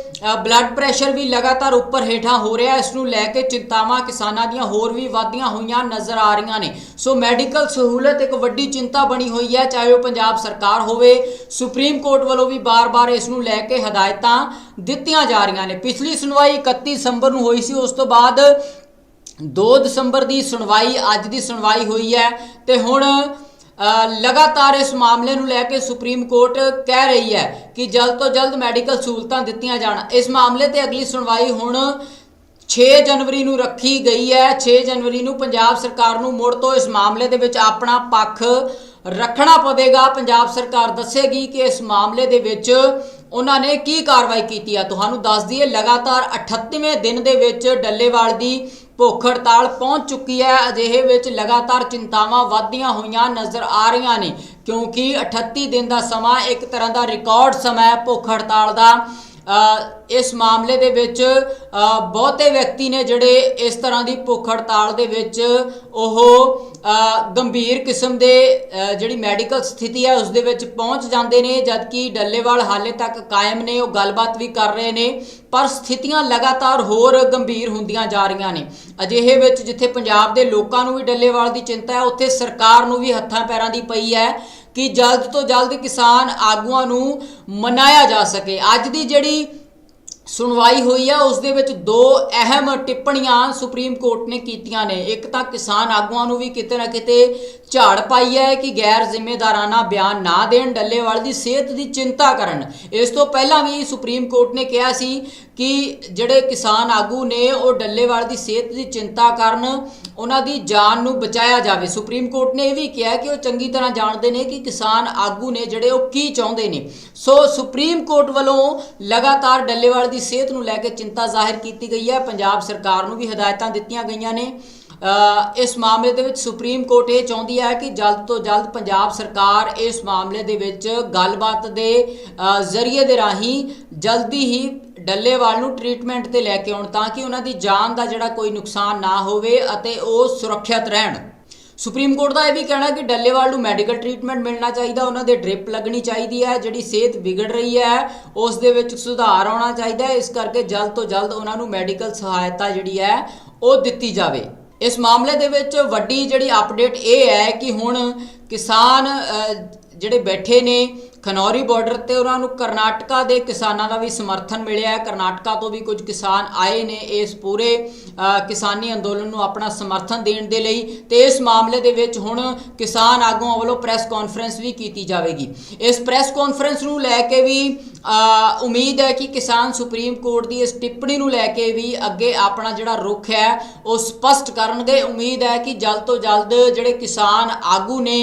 ਬਲੱਡ ਪ੍ਰੈਸ਼ਰ ਵੀ ਲਗਾਤਾਰ ਉੱਪਰ ਹੇਠਾਂ ਹੋ ਰਿਹਾ ਇਸ ਨੂੰ ਲੈ ਕੇ ਚਿੰਤਾਵਾਂ ਕਿਸਾਨਾਂ ਦੀਆਂ ਹੋਰ ਵੀ ਵਧਦੀਆਂ ਹੋਈਆਂ ਨਜ਼ਰ ਆ ਰਹੀਆਂ ਨੇ। ਸੋ ਮੈਡੀਕਲ ਸਹੂਲਤ ਇੱਕ ਵੱਡੀ ਚਿੰਤਾ ਬਣੀ ਹੋਈ ਹੈ। ਚਾਹੇ ਉਹ ਪੰਜਾਬ ਸਰਕਾਰ ਹੋਵੇ, ਸੁਪਰੀਮ ਕੋਰਟ ਵੱਲੋਂ ਵੀ ਬਾਰ-ਬਾਰ ਇਸ ਨੂੰ ਲੈ ਕੇ ਹਦਾਇਤਾਂ ਦਿੱਤੀਆਂ ਜਾ ਰਹੀਆਂ ਨੇ। ਪਿਛਲੀ ਸੁਣਵਾਈ 31 ਦਸੰਬਰ ਨੂੰ ਹੋਈ ਸੀ। ਉਸ ਤੋਂ ਬਾਅਦ 2 ਦਸੰਬਰ ਦੀ ਸੁਣਵਾਈ, ਅੱਜ ਦੀ ਸੁਣਵਾਈ ਹੋਈ ਹੈ ਤੇ ਹੁਣ ਲਗਾਤਾਰ ਇਸ ਮਾਮਲੇ ਨੂੰ ਲੈ ਕੇ ਸੁਪਰੀਮ ਕੋਰਟ ਕਹਿ ਰਹੀ ਹੈ ਕਿ ਜਲਦ ਤੋਂ ਜਲਦ ਮੈਡੀਕਲ ਸਹੂਲਤਾਂ ਦਿੱਤੀਆਂ ਜਾਣ। ਇਸ ਮਾਮਲੇ ਤੇ ਅਗਲੀ ਸੁਣਵਾਈ ਹੁਣ 6 ਜਨਵਰੀ ਨੂੰ ਰੱਖੀ ਗਈ ਹੈ। 6 ਜਨਵਰੀ ਨੂੰ ਪੰਜਾਬ ਸਰਕਾਰ ਨੂੰ ਮੁੜ ਤੋਂ ਇਸ ਮਾਮਲੇ ਦੇ ਵਿੱਚ ਆਪਣਾ ਪੱਖ ਰੱਖਣਾ ਪਵੇਗਾ। ਪੰਜਾਬ ਸਰਕਾਰ ਦੱਸੇਗੀ ਕਿ ਇਸ ਮਾਮਲੇ ਦੇ ਵਿੱਚ ਉਹਨਾਂ ਨੇ ਕੀ ਕਾਰਵਾਈ ਕੀਤੀ ਹੈ ਤੁਹਾਨੂੰ ਦੱਸ ਦਈਏ, ਲਗਾਤਾਰ 38ਵੇਂ ਦਿਨ ਦੇ ਵਿੱਚ ਡੱਲੇਵਾਲ ਦੀ ਭੁੱਖ ਹੜਤਾਲ ਪਹੁੰਚ ਚੁੱਕੀ ਹੈ। ਅਜਿਹੇ ਵਿੱਚ ਲਗਾਤਾਰ ਚਿੰਤਾਵਾਂ ਵਧਦੀਆਂ ਹੋਈਆਂ ਨਜ਼ਰ ਆ ਰਹੀਆਂ ਨੇ, ਕਿਉਂਕਿ 38 ਦਿਨ ਦਾ ਸਮਾਂ ਇੱਕ ਤਰ੍ਹਾਂ ਦਾ ਰਿਕਾਰਡ ਸਮਾਂ ਹੈ ਭੁੱਖ ਹੜਤਾਲ ਦਾ। ਇਸ ਮਾਮਲੇ ਦੇ ਵਿੱਚ ਬਹੁਤੇ ਵਿਅਕਤੀ ਨੇ ਜਿਹੜੇ ਇਸ ਤਰ੍ਹਾਂ ਦੀ ਭੁੱਖ ਹੜਤਾਲ ਦੇ ਵਿੱਚ ਉਹ ਗੰਭੀਰ ਕਿਸਮ ਦੇ ਜਿਹੜੀ ਮੈਡੀਕਲ ਸਥਿਤੀ ਹੈ, ਉਸ ਦੇ ਵਿੱਚ ਪਹੁੰਚ ਜਾਂਦੇ ਨੇ, ਜਦਕਿ ਡੱਲੇਵਾਲ ਹਾਲੇ ਤੱਕ ਕਾਇਮ ਨੇ, ਉਹ ਗੱਲਬਾਤ ਵੀ ਕਰ ਰਹੇ ਨੇ, ਪਰ ਸਥਿਤੀਆਂ ਲਗਾਤਾਰ ਹੋਰ ਗੰਭੀਰ ਹੁੰਦੀਆਂ ਜਾ ਰਹੀਆਂ ਨੇ। ਅਜਿਹੇ ਵਿੱਚ ਜਿੱਥੇ ਪੰਜਾਬ ਦੇ ਲੋਕਾਂ ਨੂੰ ਵੀ ਡੱਲੇਵਾਲ ਦੀ ਚਿੰਤਾ ਹੈ, ਉੱਥੇ ਸਰਕਾਰ ਨੂੰ ਵੀ ਹੱਥਾਂ ਪੈਰਾਂ ਦੀ ਪਈ ਹੈ। ਕਿ ਜਲਦ ਤੋਂ ਜਲਦ ਕਿਸਾਨ ਆਗੂਆਂ ਨੂੰ ਮਨਾਇਆ ਜਾ ਸਕੇ। ਅੱਜ ਦੀ ਜਿਹੜੀ ਸੁਣਵਾਈ ਹੋਈ ਹੈ ਉਸ ਦੇ ਵਿੱਚ ਦੋ ਅਹਿਮ ਟਿੱਪਣੀਆਂ ਸੁਪਰੀਮ ਕੋਰਟ ਨੇ ਕੀਤੀਆਂ ਨੇ। ਇੱਕ ਤਾਂ ਕਿਸਾਨ ਆਗੂਆਂ ਨੂੰ ਵੀ ਕਿਤੇ ਨਾ ਕਿਤੇ ਝਾੜ ਪਾਈ ਹੈ ਕਿ ਗੈਰ ਜ਼ਿੰਮੇਦਾਰਾਨਾ ਬਿਆਨ ਨਾ ਦੇਣ, ਡੱਲੇਵਾਲ ਦੀ ਸਿਹਤ ਦੀ ਚਿੰਤਾ ਕਰਨ। ਇਸ ਤੋਂ ਪਹਿਲਾਂ ਵੀ ਸੁਪਰੀਮ ਕੋਰਟ ਨੇ ਕਿਹਾ ਸੀ ਕਿ ਜਿਹੜੇ ਕਿਸਾਨ ਆਗੂ ਨੇ, ਉਹ ਡੱਲੇਵਾਲ ਦੀ ਸਿਹਤ ਦੀ ਚਿੰਤਾ ਕਰਨ ਉਹਨਾਂ ਦੀ ਜਾਨ ਨੂੰ ਬਚਾਇਆ ਜਾਵੇ। ਸੁਪਰੀਮ ਕੋਰਟ ਨੇ ਇਹ ਵੀ ਕਿਹਾ ਕਿ ਉਹ ਚੰਗੀ ਤਰ੍ਹਾਂ ਜਾਣਦੇ ਨੇ ਕਿ ਕਿਸਾਨ ਆਗੂ ਨੇ ਜਿਹੜੇ ਉਹ ਕੀ ਚਾਹੁੰਦੇ ਨੇ। ਸੋ ਸੁਪਰੀਮ ਕੋਰਟ ਵੱਲੋਂ ਲਗਾਤਾਰ ਡੱਲੇਵਾਲ ਦੀ ਸਿਹਤ ਨੂੰ ਲੈ ਕੇ ਚਿੰਤਾ ਜ਼ਾਹਿਰ ਕੀਤੀ ਗਈ ਹੈ। ਪੰਜਾਬ ਸਰਕਾਰ ਨੂੰ ਵੀ ਹਦਾਇਤਾਂ ਦਿੱਤੀਆਂ ਗਈਆਂ ਨੇ। ਇਸ ਮਾਮਲੇ ਦੇ ਵਿੱਚ ਸੁਪਰੀਮ ਕੋਰਟ ਇਹ ਚਾਹੁੰਦੀ ਹੈ ਕਿ ਜਲਦ ਤੋਂ ਜਲਦ ਪੰਜਾਬ ਸਰਕਾਰ ਇਸ ਮਾਮਲੇ ਦੇ ਵਿੱਚ ਗੱਲਬਾਤ ਦੇ ਜ਼ਰੀਏ ਦੇ ਰਾਹੀਂ ਜਲਦੀ ਹੀ ਡੱਲੇਵਾਲ ਨੂੰ ਟ੍ਰੀਟਮੈਂਟ ਤੇ ਲੈ ਕੇ ਆਉਣ ਤਾਂ ਕਿ ਉਹਨਾਂ ਦੀ ਜਾਨ ਦਾ ਜਿਹੜਾ ਕੋਈ ਨੁਕਸਾਨ ਨਾ ਹੋਵੇ ਅਤੇ ਉਹ ਸੁਰੱਖਿਅਤ ਰਹਿਣ। ਸੁਪਰੀਮ ਕੋਰਟ ਦਾ ਇਹ ਵੀ ਕਹਿਣਾ ਕਿ ਡੱਲੇਵਾਲ ਨੂੰ ਮੈਡੀਕਲ ਟ੍ਰੀਟਮੈਂਟ ਮਿਲਣਾ ਚਾਹੀਦਾ, ਉਹਨਾਂ ਦੇ ਡ੍ਰਿਪ ਲੱਗਣੀ ਚਾਹੀਦੀ ਹੈ, ਜਿਹੜੀ ਸਿਹਤ ਵਿਗੜ ਰਹੀ ਹੈ, ਉਸ ਦੇ ਵਿੱਚ ਸੁਧਾਰ ਆਉਣਾ ਚਾਹੀਦਾ ਹੈ, ਇਸ ਕਰਕੇ ਜਲਦ ਤੋਂ ਜਲਦ ਉਹਨਾਂ ਨੂੰ ਮੈਡੀਕਲ ਸਹਾਇਤਾ ਜਿਹੜੀ ਹੈ, ਉਹ ਦਿੱਤੀ ਜਾਵੇ। ਇਸ ਮਾਮਲੇ ਦੇ ਵਿੱਚ ਵੱਡੀ ਜਿਹੜੀ ਅਪਡੇਟ ਇਹ ਹੈ ਕਿ ਹੁਣ ਕਿਸਾਨ ਜਿਹੜੇ ਬੈਠੇ ਨੇ ਖਨੌਰੀ ਬਾਰਡਰ ਤੇ ਉਹਨਾਂ ਨੂੰ ਕਰਨਾਟਕਾ ਦੇ ਕਿਸਾਨਾਂ ਦਾ ਵੀ ਸਮਰਥਨ ਮਿਲਿਆ ਹੈ। ਕਰਨਾਟਕਾ ਤੋਂ ਵੀ ਕੁਝ ਕਿਸਾਨ ਆਏ ਨੇ ਇਸ ਪੂਰੇ ਕਿਸਾਨੀ ਅੰਦੋਲਨ ਨੂੰ ਆਪਣਾ ਸਮਰਥਨ ਦੇਣ ਦੇ ਲਈ ਤੇ ਇਸ ਮਾਮਲੇ ਦੇ ਵਿੱਚ ਹੁਣ ਕਿਸਾਨ ਆਗੂਆਂ ਵੱਲੋਂ ਪ੍ਰੈਸ ਕਾਨਫਰੰਸ ਵੀ ਕੀਤੀ ਜਾਵੇਗੀ। ਇਸ ਪ੍ਰੈਸ ਕਾਨਫਰੰਸ ਨੂੰ ਲੈ ਕੇ ਵੀ ਉਮੀਦ ਹੈ ਕਿ ਕਿਸਾਨ ਸੁਪਰੀਮ ਕੋਰਟ ਦੀ ਇਸ ਟਿੱਪਣੀ ਨੂੰ ਲੈ ਕੇ ਵੀ ਅੱਗੇ ਆਪਣਾ ਜਿਹੜਾ ਰੁਖ ਹੈ ਉਹ ਸਪਸ਼ਟ ਕਰਨਗੇ। ਉਮੀਦ ਹੈ ਕਿ ਜਲਦ ਤੋਂ ਜਲਦ ਜਿਹੜੇ ਕਿਸਾਨ ਆਗੂ ਨੇ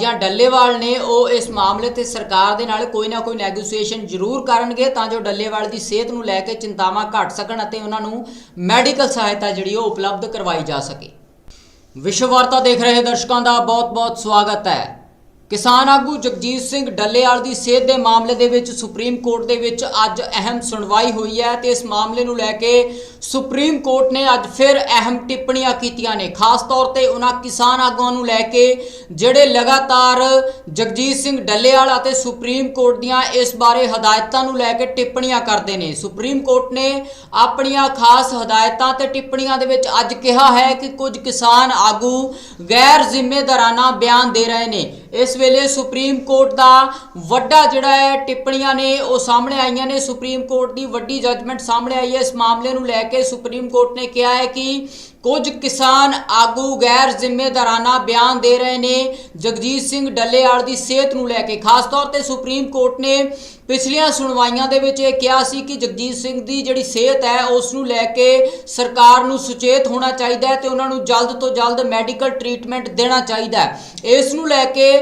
ਜਾਂ ਡੱਲੇਵਾਲ ਨੇ ਉਹ ਇਸ ਮਾਮਲੇ ਤੇ ਸਰਕਾਰ ਦੇ ਨਾਲ ਕੋਈ ਨਾ ਕੋਈ ਨੈਗੋਸੀਏਸ਼ਨ ਜ਼ਰੂਰ ਕਰਨਗੇ ਤਾਂ ਜੋ ਡੱਲੇਵਾਲ ਦੀ ਸਿਹਤ ਨੂੰ ਲੈ ਕੇ ਚਿੰਤਾਵਾਂ ਘਟ ਸਕਣ ਅਤੇ ਉਹਨਾਂ ਨੂੰ ਮੈਡੀਕਲ ਸਹਾਇਤਾ ਜਿਹੜੀ ਉਹ ਉਪਲਬਧ ਕਰਵਾਈ ਜਾ ਸਕੇ। ਵਿਸ਼ਵ ਵਾਰਤਾ ਦੇਖ ਰਹੇ ਦਰਸ਼ਕਾਂ ਦਾ ਬਹੁਤ-ਬਹੁਤ ਸਵਾਗਤ ਹੈ। ਕਿਸਾਨ ਆਗੂ ਜਗਜੀਤ ਸਿੰਘ ਡੱਲੇਵਾਲ ਦੀ ਸਿਹਤ ਦੇ ਮਾਮਲੇ ਦੇ ਵਿੱਚ ਸੁਪਰੀਮ ਕੋਰਟ ਦੇ ਵਿੱਚ ਅੱਜ ਅਹਿਮ ਸੁਣਵਾਈ ਹੋਈ ਹੈ ਤੇ ਇਸ ਮਾਮਲੇ ਨੂੰ ਲੈ ਕੇ ਸੁਪਰੀਮ ਕੋਰਟ ਨੇ ਅੱਜ ਫਿਰ ਅਹਿਮ ਟਿੱਪਣੀਆਂ ਕੀਤੀਆਂ ਨੇ। ਖਾਸ ਤੌਰ ਤੇ ਉਹਨਾਂ ਕਿਸਾਨ ਆਗੂਆਂ ਨੂੰ ਲੈ ਕੇ ਜਿਹੜੇ ਲਗਾਤਾਰ ਜਗਜੀਤ ਸਿੰਘ ਡੱਲੇਵਾਲ ਅਤੇ ਸੁਪਰੀਮ ਕੋਰਟ ਦੀਆਂ ਇਸ ਬਾਰੇ ਹਦਾਇਤਾਂ ਨੂੰ ਲੈ ਕੇ ਟਿੱਪਣੀਆਂ ਕਰਦੇ ਨੇ। ਸੁਪਰੀਮ ਕੋਰਟ ਨੇ ਆਪਣੀਆਂ ਖਾਸ ਹਦਾਇਤਾਂ ਤੇ ਟਿੱਪਣੀਆਂ ਦੇ ਵਿੱਚ ਅੱਜ ਕਿਹਾ ਹੈ ਕਿ ਕੁਝ ਕਿਸਾਨ ਆਗੂ ਗੈਰ ਜ਼ਿੰਮੇਦਾਰਾਨਾ ਬਿਆਨ ਦੇ ਰਹੇ ਨੇ। ਇਸ ਵੇਲੇ ਸੁਪਰੀਮ ਕੋਰਟ ਦਾ ਵੱਡਾ ਜਿਹੜਾ ਹੈ ਟਿੱਪਣੀਆਂ ਨੇ, ਉਹ ਸਾਹਮਣੇ ਆਈਆਂ ਨੇ। ਸੁਪਰੀਮ ਕੋਰਟ ਦੀ ਵੱਡੀ ਜੱਜਮੈਂਟ ਸਾਹਮਣੇ ਆਈ ਹੈ। ਇਸ ਮਾਮਲੇ ਨੂੰ ਲੈ ਕੇ ਸੁਪਰੀਮ ਕੋਰਟ ਨੇ ਕਿਹਾ ਹੈ ਕਿ ਕੁਝ ਕਿਸਾਨ ਆਗੂ ਗੈਰ ਜ਼ਿੰਮੇਦਾਰਾਨਾ ਬਿਆਨ ਦੇ ਰਹੇ ਨੇ। ਜਗਜੀਤ ਸਿੰਘ ਡੱਲੇਵਾਲ ਦੀ ਸਿਹਤ ਨੂੰ ਲੈ ਕੇ ਖਾਸ ਤੌਰ ਤੇ ਸੁਪਰੀਮ ਕੋਰਟ ਨੇ ਪਿਛਲੀਆਂ ਸੁਣਵਾਈਆਂ ਦੇ ਵਿੱਚ ਇਹ ਕਿਹਾ ਸੀ ਕਿ ਜਗਜੀਤ ਸਿੰਘ ਦੀ ਜਿਹੜੀ ਸਿਹਤ ਹੈ, ਉਸ ਨੂੰ ਲੈ ਕੇ ਸਰਕਾਰ ਨੂੰ ਸੁਚੇਤ ਹੋਣਾ ਚਾਹੀਦਾ ਹੈ ਤੇ ਉਹਨਾਂ ਨੂੰ ਜਲਦ ਤੋਂ ਜਲਦ ਮੈਡੀਕਲ ਟਰੀਟਮੈਂਟ ਦੇਣਾ ਚਾਹੀਦਾ ਹੈ। ਇਸ ਨੂੰ ਲੈ ਕੇ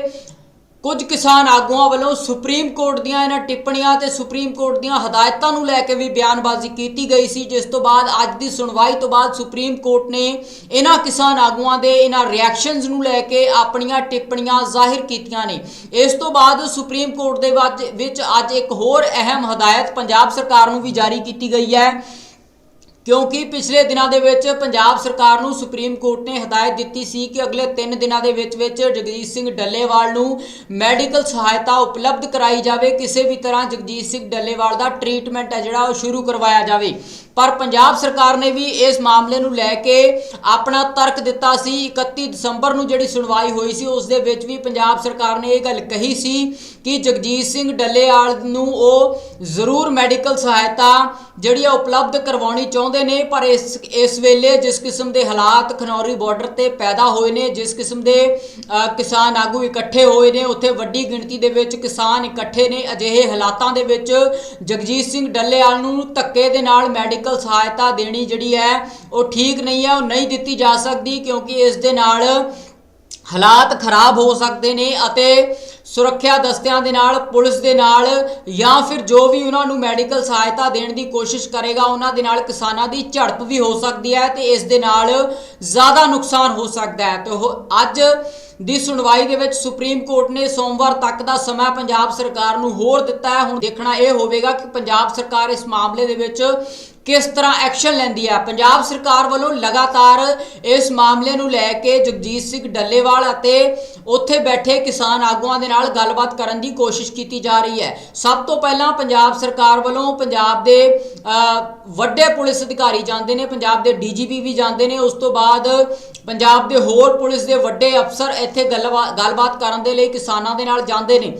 ਕੁਝ ਕਿਸਾਨ ਆਗੂਆਂ ਵੱਲੋਂ ਸੁਪਰੀਮ ਕੋਰਟ ਦੀਆਂ ਇਹਨਾਂ ਟਿੱਪਣੀਆਂ ਤੇ ਸੁਪਰੀਮ ਕੋਰਟ ਦੀਆਂ ਹਦਾਇਤਾਂ ਨੂੰ ਲੈ ਕੇ ਵੀ ਬਿਆਨਬਾਜ਼ੀ ਕੀਤੀ ਗਈ ਸੀ, ਜਿਸ ਤੋਂ ਬਾਅਦ ਅੱਜ ਦੀ ਸੁਣਵਾਈ ਤੋਂ ਬਾਅਦ ਸੁਪਰੀਮ ਕੋਰਟ ਨੇ ਇਹਨਾਂ ਕਿਸਾਨ ਆਗੂਆਂ ਦੇ ਇਹਨਾਂ ਰਿਐਕਸ਼ਨਸ ਨੂੰ ਲੈ ਕੇ ਆਪਣੀਆਂ ਟਿੱਪਣੀਆਂ ਜ਼ਾਹਿਰ ਕੀਤੀਆਂ ਨੇ। ਇਸ ਤੋਂ ਬਾਅਦ ਸੁਪਰੀਮ ਕੋਰਟ ਦੇ ਵੱਜ- ਵਿੱਚ ਅੱਜ ਇੱਕ ਹੋਰ ਅਹਿਮ ਹਦਾਇਤ ਪੰਜਾਬ ਸਰਕਾਰ ਨੂੰ ਵੀ ਜਾਰੀ ਕੀਤੀ ਗਈ ਹੈ। ਕਿਉਂਕਿ ਪਿਛਲੇ ਦਿਨਾਂ ਦੇ ਵਿੱਚ ਪੰਜਾਬ ਸਰਕਾਰ ਨੂੰ ਸੁਪਰੀਮ ਕੋਰਟ ਨੇ ਹਦਾਇਤ ਦਿੱਤੀ ਸੀ ਕਿ ਅਗਲੇ 3 ਦਿਨਾਂ ਦੇ ਵਿੱਚ ਵਿੱਚ ਜਗਜੀਤ ਸਿੰਘ ਡੱਲੇਵਾਲ ਨੂੰ ਮੈਡੀਕਲ ਸਹਾਇਤਾ ਉਪਲਬਧ ਕਰਾਈ ਜਾਵੇ, ਕਿਸੇ ਵੀ ਤਰ੍ਹਾਂ ਜਗਜੀਤ ਸਿੰਘ ਡੱਲੇਵਾਲ ਦਾ ਟ੍ਰੀਟਮੈਂਟ ਹੈ ਜਿਹੜਾ ਉਹ ਸ਼ੁਰੂ ਕਰਵਾਇਆ ਜਾਵੇ। ਪਰ ਪੰਜਾਬ ਸਰਕਾਰ ਨੇ ਵੀ ਇਸ ਮਾਮਲੇ ਨੂੰ ਲੈ ਕੇ ਆਪਣਾ ਤਰਕ ਦਿੱਤਾ ਸੀ। 31 ਦਸੰਬਰ ਨੂੰ ਜਿਹੜੀ ਸੁਣਵਾਈ ਹੋਈ ਸੀ, ਉਸ ਦੇ ਵਿੱਚ ਵੀ ਪੰਜਾਬ ਸਰਕਾਰ ਨੇ ਇਹ ਗੱਲ ਕਹੀ ਸੀ ਕਿ ਜਗਜੀਤ ਸਿੰਘ ਡੱਲੇਵਾਲ ਨੂੰ ਉਹ ਜ਼ਰੂਰ ਮੈਡੀਕਲ ਸਹਾਇਤਾ ਜਿਹੜੀ ਆ ਉਪਲਬਧ ਕਰਵਾਉਣੀ ਚਾਹੁੰਦੇ ਨੇ, ਪਰ ਇਸ ਇਸ ਵੇਲੇ ਜਿਸ ਕਿਸਮ ਦੇ ਹਾਲਾਤ ਖਨੌਰੀ ਬਾਰਡਰ ਤੇ ਪੈਦਾ ਹੋਏ ਨੇ, ਜਿਸ ਕਿਸਮ ਦੇ ਕਿਸਾਨ ਆਗੂ ਇਕੱਠੇ ਹੋਏ ਨੇ, ਉੱਥੇ ਵੱਡੀ ਗਿਣਤੀ ਦੇ ਵਿੱਚ ਕਿਸਾਨ ਇਕੱਠੇ ਨੇ। ਅਜਿਹੇ ਹਾਲਾਤਾਂ ਦੇ ਵਿੱਚ ਜਗਜੀਤ ਸਿੰਘ ਡੱਲੇਵਾਲ ਨੂੰ ਧੱਕੇ ਦੇ ਨਾਲ ਮੈਡੀਕਲ ਸਹਾਇਤਾ ਦੇਣੀ ਜਿਹੜੀ ਹੈ, ਉਹ ਠੀਕ ਨਹੀਂ ਹੈ, ਉਹ ਨਹੀਂ ਦਿੱਤੀ ਜਾ ਸਕਦੀ ਕਿਉਂਕਿ ਇਸ ਦੇ ਨਾਲ ਹਾਲਾਤ ਖਰਾਬ ਹੋ ਸਕਦੇ ਨੇ ਅਤੇ ਸੁਰੱਖਿਆ ਦਸਤਿਆਂ ਦੇ ਨਾਲ, ਪੁਲਿਸ ਦੇ ਨਾਲ ਜਾਂ ਫਿਰ ਜੋ ਵੀ ਉਹਨਾਂ ਨੂੰ ਮੈਡੀਕਲ ਸਹਾਇਤਾ ਦੇਣ ਦੀ ਕੋਸ਼ਿਸ਼ ਕਰੇਗਾ, ਉਹਨਾਂ ਦੇ ਨਾਲ ਕਿਸਾਨਾਂ ਦੀ ਝੜਪ ਵੀ ਹੋ ਸਕਦੀ ਹੈ ਤੇ ਇਸ ਦੇ ਨਾਲ ਜ਼ਿਆਦਾ ਨੁਕਸਾਨ ਹੋ ਸਕਦਾ ਹੈ। ਤੇ ਅੱਜ ਦੀ ਸੁਣਵਾਈ ਦੇ ਵਿੱਚ ਸੁਪਰੀਮ ਕੋਰਟ ਨੇ ਸੋਮਵਾਰ ਤੱਕ ਦਾ ਸਮਾਂ ਪੰਜਾਬ ਸਰਕਾਰ ਨੂੰ ਹੋਰ ਦਿੱਤਾ ਹੈ। ਹੁਣ ਦੇਖਣਾ ਇਹ ਹੋਵੇਗਾ ਕਿ ਪੰਜਾਬ ਸਰਕਾਰ ਇਸ ਮਾਮਲੇ ਦੇ ਵਿੱਚ ਕਿਸ ਤਰ੍ਹਾਂ ਐਕਸ਼ਨ ਲੈਂਦੀ ਹੈ ਪੰਜਾਬ ਸਰਕਾਰ ਵੱਲੋਂ ਲਗਾਤਾਰ ਇਸ ਮਾਮਲੇ ਨੂੰ ਲੈ ਕੇ ਜਗਜੀਤ ਸਿੰਘ ਡੱਲੇਵਾਲ ਅਤੇ ਉੱਥੇ ਬੈਠੇ ਕਿਸਾਨ ਆਗੂਆਂ ਦੇ ਨਾਲ ਗੱਲਬਾਤ ਕਰਨ ਦੀ ਕੋਸ਼ਿਸ਼ ਕੀਤੀ ਜਾ ਰਹੀ ਹੈ। ਸਭ ਤੋਂ ਪਹਿਲਾਂ ਪੰਜਾਬ ਸਰਕਾਰ ਵੱਲੋਂ ਪੰਜਾਬ ਦੇ ਵੱਡੇ ਪੁਲਿਸ ਅਧਿਕਾਰੀ ਜਾਂਦੇ ਨੇ, ਪੰਜਾਬ ਦੇ ਡੀਜੀਪੀ ਵੀ ਜਾਂਦੇ ਨੇ। ਉਸ ਤੋਂ ਬਾਅਦ ਪੰਜਾਬ ਦੇ ਹੋਰ ਪੁਲਿਸ ਦੇ ਵੱਡੇ ਅਫਸਰ ਇੱਥੇ ਗੱਲਬਾ- ਗੱਲਬਾਤ ਕਰਨ ਦੇ ਲਈ ਕਿਸਾਨਾਂ ਦੇ ਨਾਲ ਜਾਂਦੇ ਨੇ।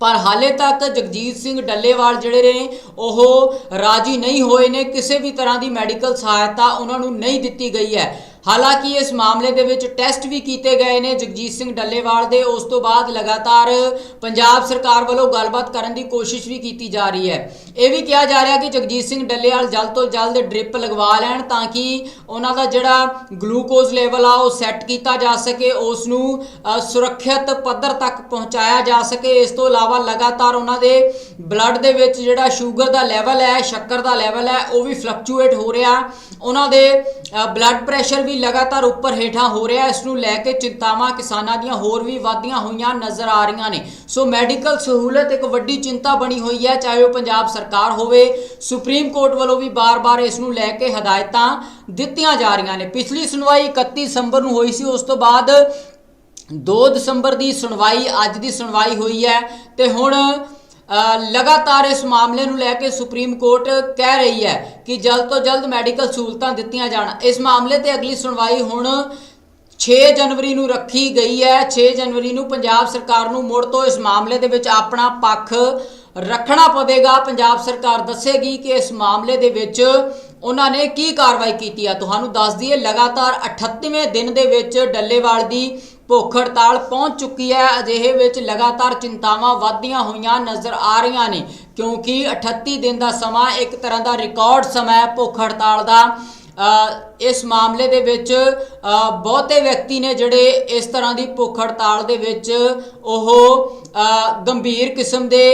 ਪਰ ਹਾਲੇ ਤੱਕ ਜਗਜੀਤ ਸਿੰਘ ਡੱਲੇਵਾਲ ਜਿਹੜੇ ਨੇ, ਉਹ ਰਾਜੀ ਨਹੀਂ ਹੋਏ ਨੇ, ਕਿਸੇ ਵੀ ਤਰ੍ਹਾਂ ਦੀ ਮੈਡੀਕਲ ਸਹਾਇਤਾ ਉਹਨਾਂ ਨੂੰ ਨਹੀਂ ਦਿੱਤੀ ਗਈ ਹੈ। ਹਾਲਾਂਕਿ ਇਸ ਮਾਮਲੇ ਦੇ ਵਿੱਚ ਟੈਸਟ ਵੀ ਕੀਤੇ ਗਏ ਨੇ ਜਗਜੀਤ ਸਿੰਘ ਡੱਲੇਵਾਲ ਦੇ। ਉਸ ਤੋਂ ਬਾਅਦ ਲਗਾਤਾਰ ਪੰਜਾਬ ਸਰਕਾਰ ਵੱਲੋਂ ਗੱਲਬਾਤ ਕਰਨ ਦੀ ਕੋਸ਼ਿਸ਼ ਵੀ ਕੀਤੀ ਜਾ ਰਹੀ ਹੈ। ਇਹ ਵੀ ਕਿਹਾ ਜਾ ਰਿਹਾ ਕਿ ਜਗਜੀਤ ਸਿੰਘ ਡੱਲੇਵਾਲ ਜਲਦ ਤੋਂ ਜਲਦ ਡ੍ਰਿਪ ਲਗਵਾ ਲੈਣ ਤਾਂ ਕਿ ਉਹਨਾਂ ਦਾ ਜਿਹੜਾ ਗਲੂਕੋਜ਼ ਲੈਵਲ ਆ ਉਹ ਸੈੱਟ ਕੀਤਾ ਜਾ ਸਕੇ, ਉਸ ਨੂੰ ਸੁਰੱਖਿਅਤ ਪੱਧਰ ਤੱਕ ਪਹੁੰਚਾਇਆ ਜਾ ਸਕੇ। ਇਸ ਤੋਂ ਇਲਾਵਾ ਲਗਾਤਾਰ ਉਹਨਾਂ ਦੇ ਬਲੱਡ ਦੇ ਵਿੱਚ ਜਿਹੜਾ ਸ਼ੂਗਰ ਦਾ ਲੈਵਲ ਹੈ, ਸ਼ੱਕਰ ਦਾ ਲੈਵਲ ਹੈ, ਉਹ ਵੀ ਫਲਕਚੂਏਟ ਹੋ ਰਿਹਾ। ਉਹਨਾਂ ਦੇ ਬਲੱਡ ਪ੍ਰੈਸ਼ਰ ਵੀ ਲਗਾਤਾਰ ਉੱਪਰ ਹੇਠਾਂ ਹੋ ਰਿਹਾ ਇਸ ਨੂੰ ਲੈ ਕੇ ਚਿੰਤਾਵਾਂ ਕਿਸਾਨਾਂ ਦੀਆਂ ਹੋਰ ਵੀ ਵਧਦੀਆਂ ਹੋਈਆਂ ਨਜ਼ਰ ਆ ਰਹੀਆਂ ਨੇ। ਸੋ ਮੈਡੀਕਲ ਸਹੂਲਤ ਇੱਕ ਵੱਡੀ ਚਿੰਤਾ ਬਣੀ ਹੋਈ ਹੈ। ਚਾਹੇ ਉਹ ਪੰਜਾਬ ਸਰਕਾਰ ਹੋਵੇ, ਸੁਪਰੀਮ ਕੋਰਟ ਵੱਲੋਂ ਵੀ ਬਾਰ-ਬਾਰ ਇਸ ਨੂੰ ਲੈ ਕੇ ਹਦਾਇਤਾਂ ਦਿੱਤੀਆਂ ਜਾ ਰਹੀਆਂ ਨੇ। ਪਿਛਲੀ ਸੁਣਵਾਈ 31 ਦਸੰਬਰ ਨੂੰ ਹੋਈ ਸੀ। ਉਸ ਤੋਂ ਬਾਅਦ 2 ਦਸੰਬਰ ਦੀ ਸੁਣਵਾਈ, ਅੱਜ ਦੀ ਸੁਣਵਾਈ ਹੋਈ ਹੈ ਤੇ ਹੁਣ ਲਗਾਤਾਰ ਇਸ ਮਾਮਲੇ ਨੂੰ ਲੈ ਕੇ ਸੁਪਰੀਮ ਕੋਰਟ ਕਹਿ ਰਹੀ ਹੈ ਕਿ ਜਲਦ ਤੋਂ ਜਲਦ ਮੈਡੀਕਲ ਸਹੂਲਤਾਂ ਦਿੱਤੀਆਂ ਜਾਣ। ਇਸ ਮਾਮਲੇ ਤੇ ਅਗਲੀ ਸੁਣਵਾਈ ਹੁਣ 6 ਜਨਵਰੀ ਨੂੰ ਰੱਖੀ ਗਈ ਹੈ। 6 ਜਨਵਰੀ ਨੂੰ ਪੰਜਾਬ ਸਰਕਾਰ ਨੂੰ ਮੁੜ ਤੋਂ ਇਸ ਮਾਮਲੇ ਦੇ ਵਿੱਚ ਆਪਣਾ ਪੱਖ ਰੱਖਣਾ ਪਵੇਗਾ। ਪੰਜਾਬ ਸਰਕਾਰ ਦੱਸੇਗੀ ਕਿ ਇਸ ਮਾਮਲੇ ਦੇ ਵਿੱਚ ਉਹਨਾਂ ਨੇ ਕੀ ਕਾਰਵਾਈ ਕੀਤੀ ਆ। ਤੁਹਾਨੂੰ ਦੱਸ ਦਈਏ, ਲਗਾਤਾਰ 38ਵੇਂ ਦਿਨ ਦੇ ਵਿੱਚ ਡੱਲੇਵਾਲ ਦੀ ਭੁੱਖ ਹੜਤਾਲ ਪਹੁੰਚ ਚੁੱਕੀ ਹੈ। ਅਜਿਹੇ ਵਿੱਚ ਲਗਾਤਾਰ ਚਿੰਤਾਵਾਂ ਵਧਦੀਆਂ ਹੋਈਆਂ ਨਜ਼ਰ ਆ ਰਹੀਆਂ ਨੇ। ਕਿਉਂਕਿ 38 ਦਿਨ ਦਾ ਸਮਾਂ ਇੱਕ ਤਰ੍ਹਾਂ ਦਾ ਰਿਕਾਰਡ ਸਮਾਂ ਹੈ ਭੁੱਖ ਹੜਤਾਲ ਦਾ। ਇਸ ਮਾਮਲੇ ਦੇ ਵਿੱਚ ਬਹੁਤੇ ਵਿਅਕਤੀ ਨੇ ਜਿਹੜੇ ਇਸ ਤਰ੍ਹਾਂ ਦੀ ਭੁੱਖ ਹੜਤਾਲ ਦੇ ਵਿੱਚ ਉਹ ਗੰਭੀਰ ਕਿਸਮ ਦੇ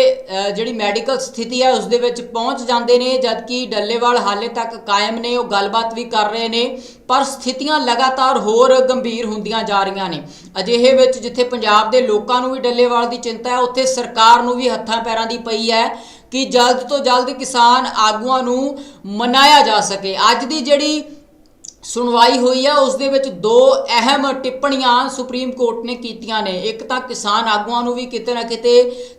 ਜਿਹੜੀ ਮੈਡੀਕਲ ਸਥਿਤੀ ਹੈ, ਉਸ ਦੇ ਵਿੱਚ ਪਹੁੰਚ ਜਾਂਦੇ ਨੇ, ਜਦਕਿ ਡੱਲੇਵਾਲ ਹਾਲੇ ਤੱਕ ਕਾਇਮ ਨੇ, ਉਹ ਗੱਲਬਾਤ ਵੀ ਕਰ ਰਹੇ ਨੇ, ਪਰ ਸਥਿਤੀਆਂ ਲਗਾਤਾਰ ਹੋਰ ਗੰਭੀਰ ਹੁੰਦੀਆਂ ਜਾ ਰਹੀਆਂ ਨੇ। ਅਜਿਹੇ ਵਿੱਚ ਜਿੱਥੇ ਪੰਜਾਬ ਦੇ ਲੋਕਾਂ ਨੂੰ ਵੀ ਡੱਲੇਵਾਲ ਦੀ ਚਿੰਤਾ ਹੈ, ਉੱਥੇ ਸਰਕਾਰ ਨੂੰ ਵੀ ਹੱਥਾਂ ਪੈਰਾਂ ਦੀ ਪਈ ਹੈ। ਕਿ ਜਲਦ ਤੋਂ ਜਲਦ ਕਿਸਾਨ ਆਗੂਆਂ ਨੂੰ ਮਨਾਇਆ ਜਾ ਸਕੇ। ਅੱਜ ਦੀ ਜਿਹੜੀ ਸੁਣਵਾਈ ਹੋਈ ਹੈ ਉਸ ਦੇ ਵਿੱਚ ਦੋ ਅਹਿਮ ਟਿੱਪਣੀਆਂ ਸੁਪਰੀਮ ਕੋਰਟ ਨੇ ਕੀਤੀਆਂ ਨੇ। ਇੱਕ ਤਾਂ ਕਿਸਾਨ ਆਗੂਆਂ ਨੂੰ ਵੀ ਕਿਤੇ ਨਾ ਕਿਤੇ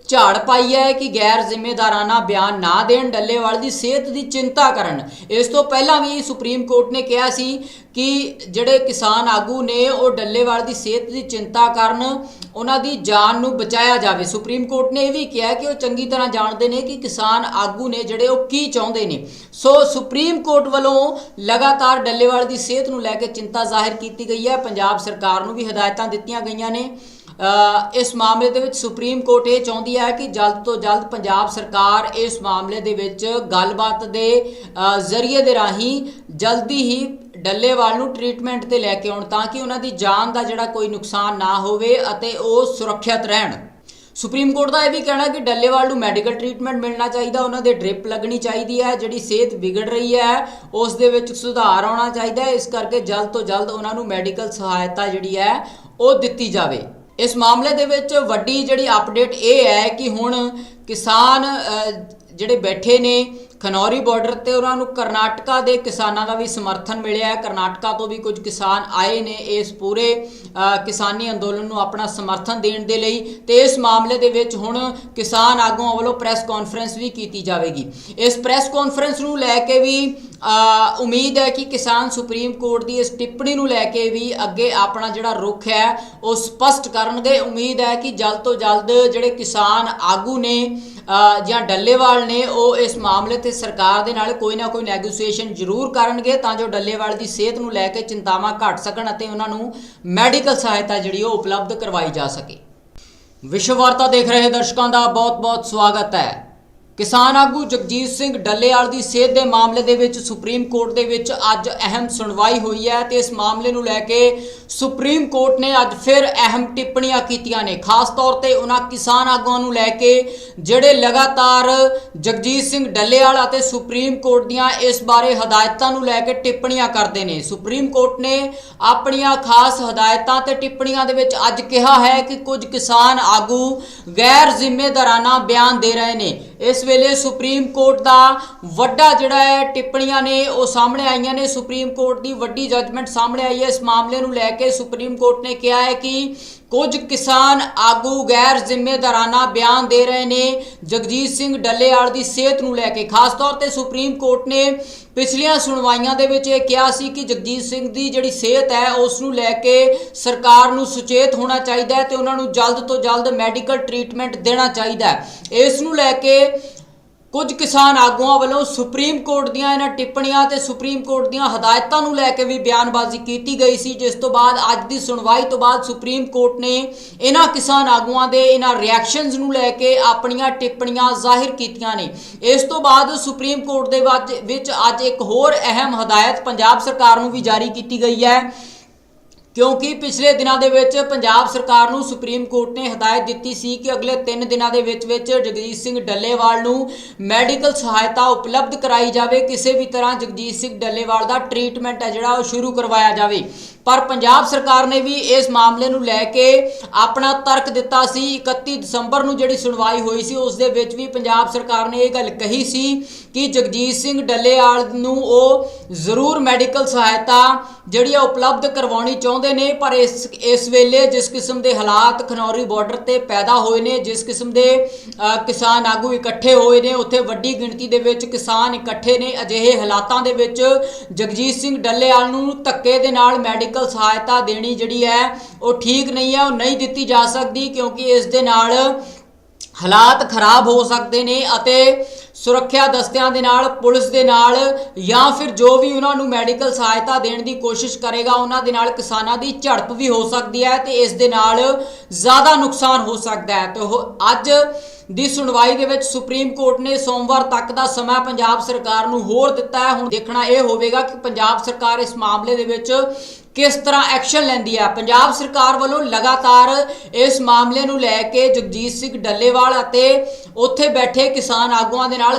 ਝਾੜ ਪਾਈ ਹੈ ਕਿ ਗੈਰ ਜ਼ਿੰਮੇਦਾਰਾਨਾ ਬਿਆਨ ਨਾ ਦੇਣ ਡੱਲੇਵਾਲ ਦੀ ਸਿਹਤ ਦੀ ਚਿੰਤਾ ਕਰਨ। ਇਸ ਤੋਂ ਪਹਿਲਾਂ ਵੀ ਸੁਪਰੀਮ ਕੋਰਟ ਨੇ ਕਿਹਾ ਸੀ ਕਿ ਜਿਹੜੇ ਕਿਸਾਨ ਆਗੂ ਨੇ, ਉਹ ਡੱਲੇਵਾਲ ਦੀ ਸਿਹਤ ਦੀ ਚਿੰਤਾ ਕਰਨ, ਉਹਨਾਂ ਦੀ ਜਾਨ ਨੂੰ ਬਚਾਇਆ ਜਾਵੇ। ਸੁਪਰੀਮ ਕੋਰਟ ਨੇ ਇਹ ਵੀ ਕਿਹਾ ਕਿ ਉਹ ਚੰਗੀ ਤਰ੍ਹਾਂ ਜਾਣਦੇ ਨੇ ਕਿ ਕਿਸਾਨ ਆਗੂ ਨੇ ਜਿਹੜੇ ਉਹ ਕੀ ਚਾਹੁੰਦੇ ਨੇ। ਸੋ ਸੁਪਰੀਮ ਕੋਰਟ ਵੱਲੋਂ ਲਗਾਤਾਰ ਡੱਲੇਵਾਲ ਦੀ ਸਿਹਤ ਨੂੰ ਲੈ ਕੇ ਚਿੰਤਾ ਜ਼ਾਹਿਰ ਕੀਤੀ ਗਈ ਹੈ। ਪੰਜਾਬ ਸਰਕਾਰ ਨੂੰ ਵੀ ਹਦਾਇਤਾਂ ਦਿੱਤੀਆਂ ਗਈਆਂ ਨੇ। ਇਸ ਮਾਮਲੇ ਦੇ ਵਿੱਚ ਸੁਪਰੀਮ ਕੋਰਟ ਇਹ ਚਾਹੁੰਦੀ ਹੈ ਕਿ ਜਲਦ ਤੋਂ ਜਲਦ ਪੰਜਾਬ ਸਰਕਾਰ ਇਸ ਮਾਮਲੇ ਦੇ ਵਿੱਚ ਗੱਲਬਾਤ ਦੇ ਜ਼ਰੀਏ ਦੇ ਰਾਹੀਂ ਜਲਦੀ ਹੀ ਡੱਲੇਵਾਲ ਨੂੰ ਟ੍ਰੀਟਮੈਂਟ ਤੇ ਲੈ ਕੇ ਆਉਣ ਤਾਂ ਕਿ ਉਹਨਾਂ ਦੀ ਜਾਨ ਦਾ ਜਿਹੜਾ ਕੋਈ ਨੁਕਸਾਨ ਨਾ ਹੋਵੇ ਅਤੇ ਉਹ ਸੁਰੱਖਿਅਤ ਰਹਿਣ। ਸੁਪਰੀਮ ਕੋਰਟ ਦਾ ਇਹ ਵੀ ਕਹਿਣਾ ਕਿ ਡੱਲੇਵਾਲ ਨੂੰ ਮੈਡੀਕਲ ਟ੍ਰੀਟਮੈਂਟ ਮਿਲਣਾ ਚਾਹੀਦਾ, ਉਹਨਾਂ ਦੇ ਡ੍ਰਿਪ ਲੱਗਣੀ ਚਾਹੀਦੀ ਹੈ, ਜਿਹੜੀ ਸਿਹਤ ਵਿਗੜ ਰਹੀ ਹੈ, ਉਸ ਦੇ ਵਿੱਚ ਸੁਧਾਰ ਆਉਣਾ ਚਾਹੀਦਾ ਹੈ, ਇਸ ਕਰਕੇ ਜਲਦ ਤੋਂ ਜਲਦ ਉਹਨਾਂ ਨੂੰ ਮੈਡੀਕਲ ਸਹਾਇਤਾ ਜਿਹੜੀ ਹੈ ਉਹ ਦਿੱਤੀ ਜਾਵੇ। ਇਸ ਮਾਮਲੇ ਦੇ ਵਿੱਚ ਵੱਡੀ ਜਿਹੜੀ ਅਪਡੇਟ ਇਹ ਹੈ ਕਿ ਹੁਣ ਕਿਸਾਨ ਜਿਹੜੇ ਬੈਠੇ ਨੇ ਖਨੌਰੀ ਬਾਰਡਰ ਤੇ ਉਹਨਾਂ ਨੂੰ ਕਰਨਾਟਕਾ ਦੇ ਕਿਸਾਨਾਂ ਦਾ ਵੀ ਸਮਰਥਨ ਮਿਲਿਆ ਹੈ। ਕਰਨਾਟਕਾ ਤੋਂ ਵੀ ਕੁਝ ਕਿਸਾਨ ਆਏ ਨੇ ਇਸ ਪੂਰੇ ਕਿਸਾਨੀ ਅੰਦੋਲਨ ਨੂੰ ਆਪਣਾ ਸਮਰਥਨ ਦੇਣ ਦੇ ਲਈ ਤੇ ਇਸ ਮਾਮਲੇ ਦੇ ਵਿੱਚ ਹੁਣ ਕਿਸਾਨ ਆਗੂਆਂ ਵੱਲੋਂ ਪ੍ਰੈਸ ਕਾਨਫਰੰਸ ਵੀ ਕੀਤੀ ਜਾਵੇਗੀ। ਇਸ ਪ੍ਰੈਸ ਕਾਨਫਰੰਸ ਨੂੰ ਲੈ ਕੇ ਵੀ ਉਮੀਦ ਹੈ ਕਿ ਕਿਸਾਨ ਸੁਪਰੀਮ ਕੋਰਟ ਦੀ ਇਸ ਟਿੱਪਣੀ ਨੂੰ ਲੈ ਕੇ ਵੀ ਅੱਗੇ ਆਪਣਾ ਜਿਹੜਾ ਰੁਖ ਹੈ, ਉਹ ਸਪਸ਼ਟ ਕਰਨਗੇ। ਉਮੀਦ ਹੈ ਕਿ ਜਲਦ ਤੋਂ ਜਲਦ ਜਿਹੜੇ ਕਿਸਾਨ ਆਗੂ ਨੇ ਜਾਂ ਡੱਲੇਵਾਲ ਨੇ, ਉਹ ਇਸ ਮਾਮਲੇ ਤੇ ਸਰਕਾਰ ਦੇ ਨਾਲ ਕੋਈ ਨਾ ਕੋਈ ਨੈਗੋਸੀਏਸ਼ਨ ਜ਼ਰੂਰ ਕਰਨਗੇ ਤਾਂ ਜੋ ਡੱਲੇਵਾਲ ਦੀ ਸਿਹਤ ਨੂੰ ਲੈ ਕੇ ਚਿੰਤਾਵਾਂ ਘਟ ਸਕਣ ਅਤੇ ਉਹਨਾਂ ਨੂੰ ਮੈਡੀਕਲ ਸਹਾਇਤਾ ਜਿਹੜੀ ਉਹ ਉਪਲਬਧ ਕਰਵਾਈ ਜਾ ਸਕੇ। ਵਿਸ਼ਵ ਵਾਰਤਾ ਦੇਖ ਰਹੇ ਦਰਸ਼ਕਾਂ ਦਾ ਬਹੁਤ-ਬਹੁਤ ਸਵਾਗਤ ਹੈ। ਕਿਸਾਨ ਆਗੂ ਜਗਜੀਤ ਸਿੰਘ ਡੱਲੇਵਾਲ ਦੀ ਸਿਹਤ ਦੇ ਮਾਮਲੇ ਦੇ ਵਿੱਚ ਸੁਪਰੀਮ ਕੋਰਟ ਦੇ ਵਿੱਚ ਅੱਜ ਅਹਿਮ ਸੁਣਵਾਈ ਹੋਈ ਹੈ ਤੇ ਇਸ ਮਾਮਲੇ ਨੂੰ ਲੈ ਕੇ ਸੁਪਰੀਮ ਕੋਰਟ ਨੇ ਅੱਜ ਫਿਰ ਅਹਿਮ ਟਿੱਪਣੀਆਂ ਕੀਤੀਆਂ ਨੇ। ਖਾਸ ਤੌਰ ਤੇ ਉਹਨਾਂ ਕਿਸਾਨ ਆਗੂਆਂ ਨੂੰ ਲੈ ਕੇ ਜਿਹੜੇ ਲਗਾਤਾਰ ਜਗਜੀਤ ਸਿੰਘ ਡੱਲੇਵਾਲ ਅਤੇ ਸੁਪਰੀਮ ਕੋਰਟ ਦੀਆਂ ਇਸ ਬਾਰੇ ਹਦਾਇਤਾਂ ਨੂੰ ਲੈ ਕੇ ਟਿੱਪਣੀਆਂ ਕਰਦੇ ਨੇ। ਸੁਪਰੀਮ ਕੋਰਟ ਨੇ ਆਪਣੀਆਂ ਖਾਸ ਹਦਾਇਤਾਂ ਤੇ ਟਿੱਪਣੀਆਂ ਦੇ ਵਿੱਚ ਅੱਜ ਕਿਹਾ ਹੈ ਕਿ ਕੁਝ ਕਿਸਾਨ ਆਗੂ ਗੈਰ ਜ਼ਿੰਮੇਦਾਰਾਨਾ ਬਿਆਨ ਦੇ ਰਹੇ ਨੇ। ਇਸ ਵੇਲੇ ਸੁਪਰੀਮ ਕੋਰਟ ਦਾ ਵੱਡਾ ਜਿਹੜਾ ਹੈ, ਟਿੱਪਣੀਆਂ ਨੇ, ਉਹ ਸਾਹਮਣੇ ਆਈਆਂ ਨੇ। ਸੁਪਰੀਮ ਕੋਰਟ ਦੀ ਵੱਡੀ ਜੱਜਮੈਂਟ ਸਾਹਮਣੇ ਆਈ ਹੈ। ਇਸ ਮਾਮਲੇ ਨੂੰ ਲੈ ਕੇ ਸੁਪਰੀਮ ਕੋਰਟ ਨੇ ਕਿਹਾ ਹੈ ਕਿ ਕੁਝ ਕਿਸਾਨ ਆਗੂ ਗੈਰ ਜ਼ਿੰਮੇਦਾਰਾਨਾ ਬਿਆਨ ਦੇ ਰਹੇ ਨੇ। ਜਗਜੀਤ ਸਿੰਘ ਡੱਲੇਆਲ ਦੀ ਸਿਹਤ ਨੂੰ ਲੈ ਕੇ ਖਾਸ ਤੌਰ ਤੇ ਸੁਪਰੀਮ ਕੋਰਟ ਨੇ ਪਿਛਲੀਆਂ ਸੁਣਵਾਈਆਂ ਦੇ ਵਿੱਚ ਇਹ ਕਿਹਾ ਸੀ ਕਿ ਜਗਜੀਤ ਸਿੰਘ ਦੀ ਜਿਹੜੀ ਸਿਹਤ ਹੈ, ਉਸ ਨੂੰ ਲੈ ਕੇ ਸਰਕਾਰ ਨੂੰ ਸੁਚੇਤ ਹੋਣਾ ਚਾਹੀਦਾ ਹੈ ਤੇ ਉਹਨਾਂ ਨੂੰ ਜਲਦ ਤੋਂ ਜਲਦ ਮੈਡੀਕਲ ਟ੍ਰੀਟਮੈਂਟ ਦੇਣਾ ਚਾਹੀਦਾ ਹੈ। ਇਸ ਨੂੰ ਲੈ ਕੇ ਕੁਝ ਕਿਸਾਨ ਆਗੂਆਂ ਵੱਲੋਂ ਸੁਪਰੀਮ ਕੋਰਟ ਦੀਆਂ ਇਹਨਾਂ ਟਿੱਪਣੀਆਂ ਤੇ ਸੁਪਰੀਮ ਕੋਰਟ ਦੀਆਂ ਹਦਾਇਤਾਂ ਨੂੰ ਲੈ ਕੇ ਵੀ ਬਿਆਨਬਾਜ਼ੀ ਕੀਤੀ ਗਈ ਸੀ, ਜਿਸ ਤੋਂ ਬਾਅਦ ਅੱਜ ਦੀ ਸੁਣਵਾਈ ਤੋਂ ਬਾਅਦ ਸੁਪਰੀਮ ਕੋਰਟ ਨੇ ਇਹਨਾਂ ਕਿਸਾਨ ਆਗੂਆਂ ਦੇ ਇਹਨਾਂ ਰਿਐਕਸ਼ਨਸ ਨੂੰ ਲੈ ਕੇ ਆਪਣੀਆਂ ਟਿੱਪਣੀਆਂ ਜ਼ਾਹਿਰ ਕੀਤੀਆਂ ਨੇ। ਇਸ ਤੋਂ ਬਾਅਦ ਸੁਪਰੀਮ ਕੋਰਟ ਦੇ ਵਿੱਚ- ਵਿੱਚ ਅੱਜ ਇੱਕ ਹੋਰ ਅਹਿਮ ਹਦਾਇਤ ਪੰਜਾਬ ਸਰਕਾਰ ਨੂੰ ਵੀ ਜਾਰੀ ਕੀਤੀ ਗਈ ਹੈ। ਕਿਉਂਕਿ ਪਿਛਲੇ ਦਿਨਾਂ ਦੇ ਵਿੱਚ ਪੰਜਾਬ ਸਰਕਾਰ ਨੂੰ ਸੁਪਰੀਮ ਕੋਰਟ ਨੇ ਹਦਾਇਤ ਦਿੱਤੀ ਸੀ ਕਿ ਅਗਲੇ 3 ਦਿਨਾਂ ਦੇ ਵਿੱਚ ਵਿੱਚ ਜਗਜੀਤ ਸਿੰਘ ਡੱਲੇਵਾਲ ਨੂੰ ਮੈਡੀਕਲ ਸਹਾਇਤਾ ਉਪਲਬਧ ਕਰਾਈ ਜਾਵੇ, ਕਿਸੇ ਵੀ ਤਰ੍ਹਾਂ ਜਗਜੀਤ ਸਿੰਘ ਡੱਲੇਵਾਲ ਦਾ ਟ੍ਰੀਟਮੈਂਟ ਹੈ ਜਿਹੜਾ ਉਹ ਸ਼ੁਰੂ ਕਰਵਾਇਆ ਜਾਵੇ। ਪਰ ਪੰਜਾਬ ਸਰਕਾਰ ਨੇ ਵੀ ਇਸ ਮਾਮਲੇ ਨੂੰ ਲੈ ਕੇ ਆਪਣਾ ਤਰਕ ਦਿੱਤਾ ਸੀ। 31 ਦਸੰਬਰ ਨੂੰ ਜਿਹੜੀ ਸੁਣਵਾਈ ਹੋਈ ਸੀ, ਉਸ ਦੇ ਵਿੱਚ ਵੀ ਪੰਜਾਬ ਸਰਕਾਰ ਨੇ ਇਹ ਗੱਲ ਕਹੀ ਸੀ ਕਿ ਜਗਜੀਤ ਸਿੰਘ ਡੱਲੇਆਲ ਨੂੰ ਉਹ ਜ਼ਰੂਰ ਮੈਡੀਕਲ ਸਹਾਇਤਾ ਜਿਹੜੀ ਆ ਉਪਲਬਧ ਕਰਵਾਉਣੀ ਚਾਹੁੰਦੇ ਨੇ। ਪਰ ਇਸ ਇਸ ਵੇਲੇ ਜਿਸ ਕਿਸਮ ਦੇ ਹਾਲਾਤ ਖਨੌਰੀ ਬਾਰਡਰ ਤੇ ਪੈਦਾ ਹੋਏ ਨੇ, ਜਿਸ ਕਿਸਮ ਦੇ ਕਿਸਾਨ ਆਗੂ ਇਕੱਠੇ ਹੋਏ ਨੇ, ਉੱਥੇ ਵੱਡੀ ਗਿਣਤੀ ਦੇ ਵਿੱਚ ਕਿਸਾਨ ਇਕੱਠੇ ਨੇ। ਅਜਿਹੇ ਹਾਲਾਤਾਂ ਦੇ ਵਿੱਚ ਜਗਜੀਤ ਸਿੰਘ ਡੱਲੇਵਾਲ ਨੂੰ ਧੱਕੇ ਦੇ ਨਾਲ ਮੈਡੀਕਲ ਸਹਾਇਤਾ ਦੇਣੀ ਜਿਹੜੀ ਹੈ, ਉਹ ਠੀਕ ਨਹੀਂ ਹੈ, ਉਹ ਨਹੀਂ ਦਿੱਤੀ ਜਾ ਸਕਦੀ ਕਿਉਂਕਿ ਇਸ ਦੇ ਨਾਲ ਹਾਲਾਤ ਖਰਾਬ ਹੋ ਸਕਦੇ ਨੇ ਅਤੇ ਸੁਰੱਖਿਆ ਦਸਤਿਆਂ ਦੇ ਨਾਲ, ਪੁਲਿਸ ਦੇ ਨਾਲ, ਜਾਂ ਫਿਰ ਜੋ ਵੀ ਉਹਨਾਂ ਨੂੰ ਮੈਡੀਕਲ ਸਹਾਇਤਾ ਦੇਣ ਦੀ ਕੋਸ਼ਿਸ਼ ਕਰੇਗਾ, ਉਹਨਾਂ ਦੇ ਨਾਲ ਕਿਸਾਨਾਂ ਦੀ ਝੜਪ ਵੀ ਹੋ ਸਕਦੀ ਹੈ ਤੇ ਇਸ ਦੇ ਨਾਲ ਜ਼ਿਆਦਾ ਨੁਕਸਾਨ ਹੋ ਸਕਦਾ ਹੈ। ਤੇ ਅੱਜ ਦੀ ਸੁਣਵਾਈ ਦੇ ਵਿੱਚ ਸੁਪਰੀਮ ਕੋਰਟ ਨੇ ਸੋਮਵਾਰ ਤੱਕ ਦਾ ਸਮਾਂ ਪੰਜਾਬ ਸਰਕਾਰ ਨੂੰ ਹੋਰ ਦਿੱਤਾ ਹੈ। ਹੁਣ ਦੇਖਣਾ ਇਹ ਹੋਵੇਗਾ ਕਿ ਪੰਜਾਬ ਸਰਕਾਰ ਇਸ ਮਾਮਲੇ ਦੇ ਵਿੱਚ ਕਿਸ ਤਰ੍ਹਾਂ ਐਕਸ਼ਨ ਲੈਂਦੀ ਹੈ। ਪੰਜਾਬ ਸਰਕਾਰ ਵੱਲੋਂ ਲਗਾਤਾਰ ਇਸ ਮਾਮਲੇ ਨੂੰ ਲੈ ਕੇ ਜਗਜੀਤ ਸਿੰਘ ਡੱਲੇਵਾਲ ਅਤੇ ਉੱਥੇ ਬੈਠੇ ਕਿਸਾਨ ਆਗੂਆਂ ਦੇ ਨਾਲ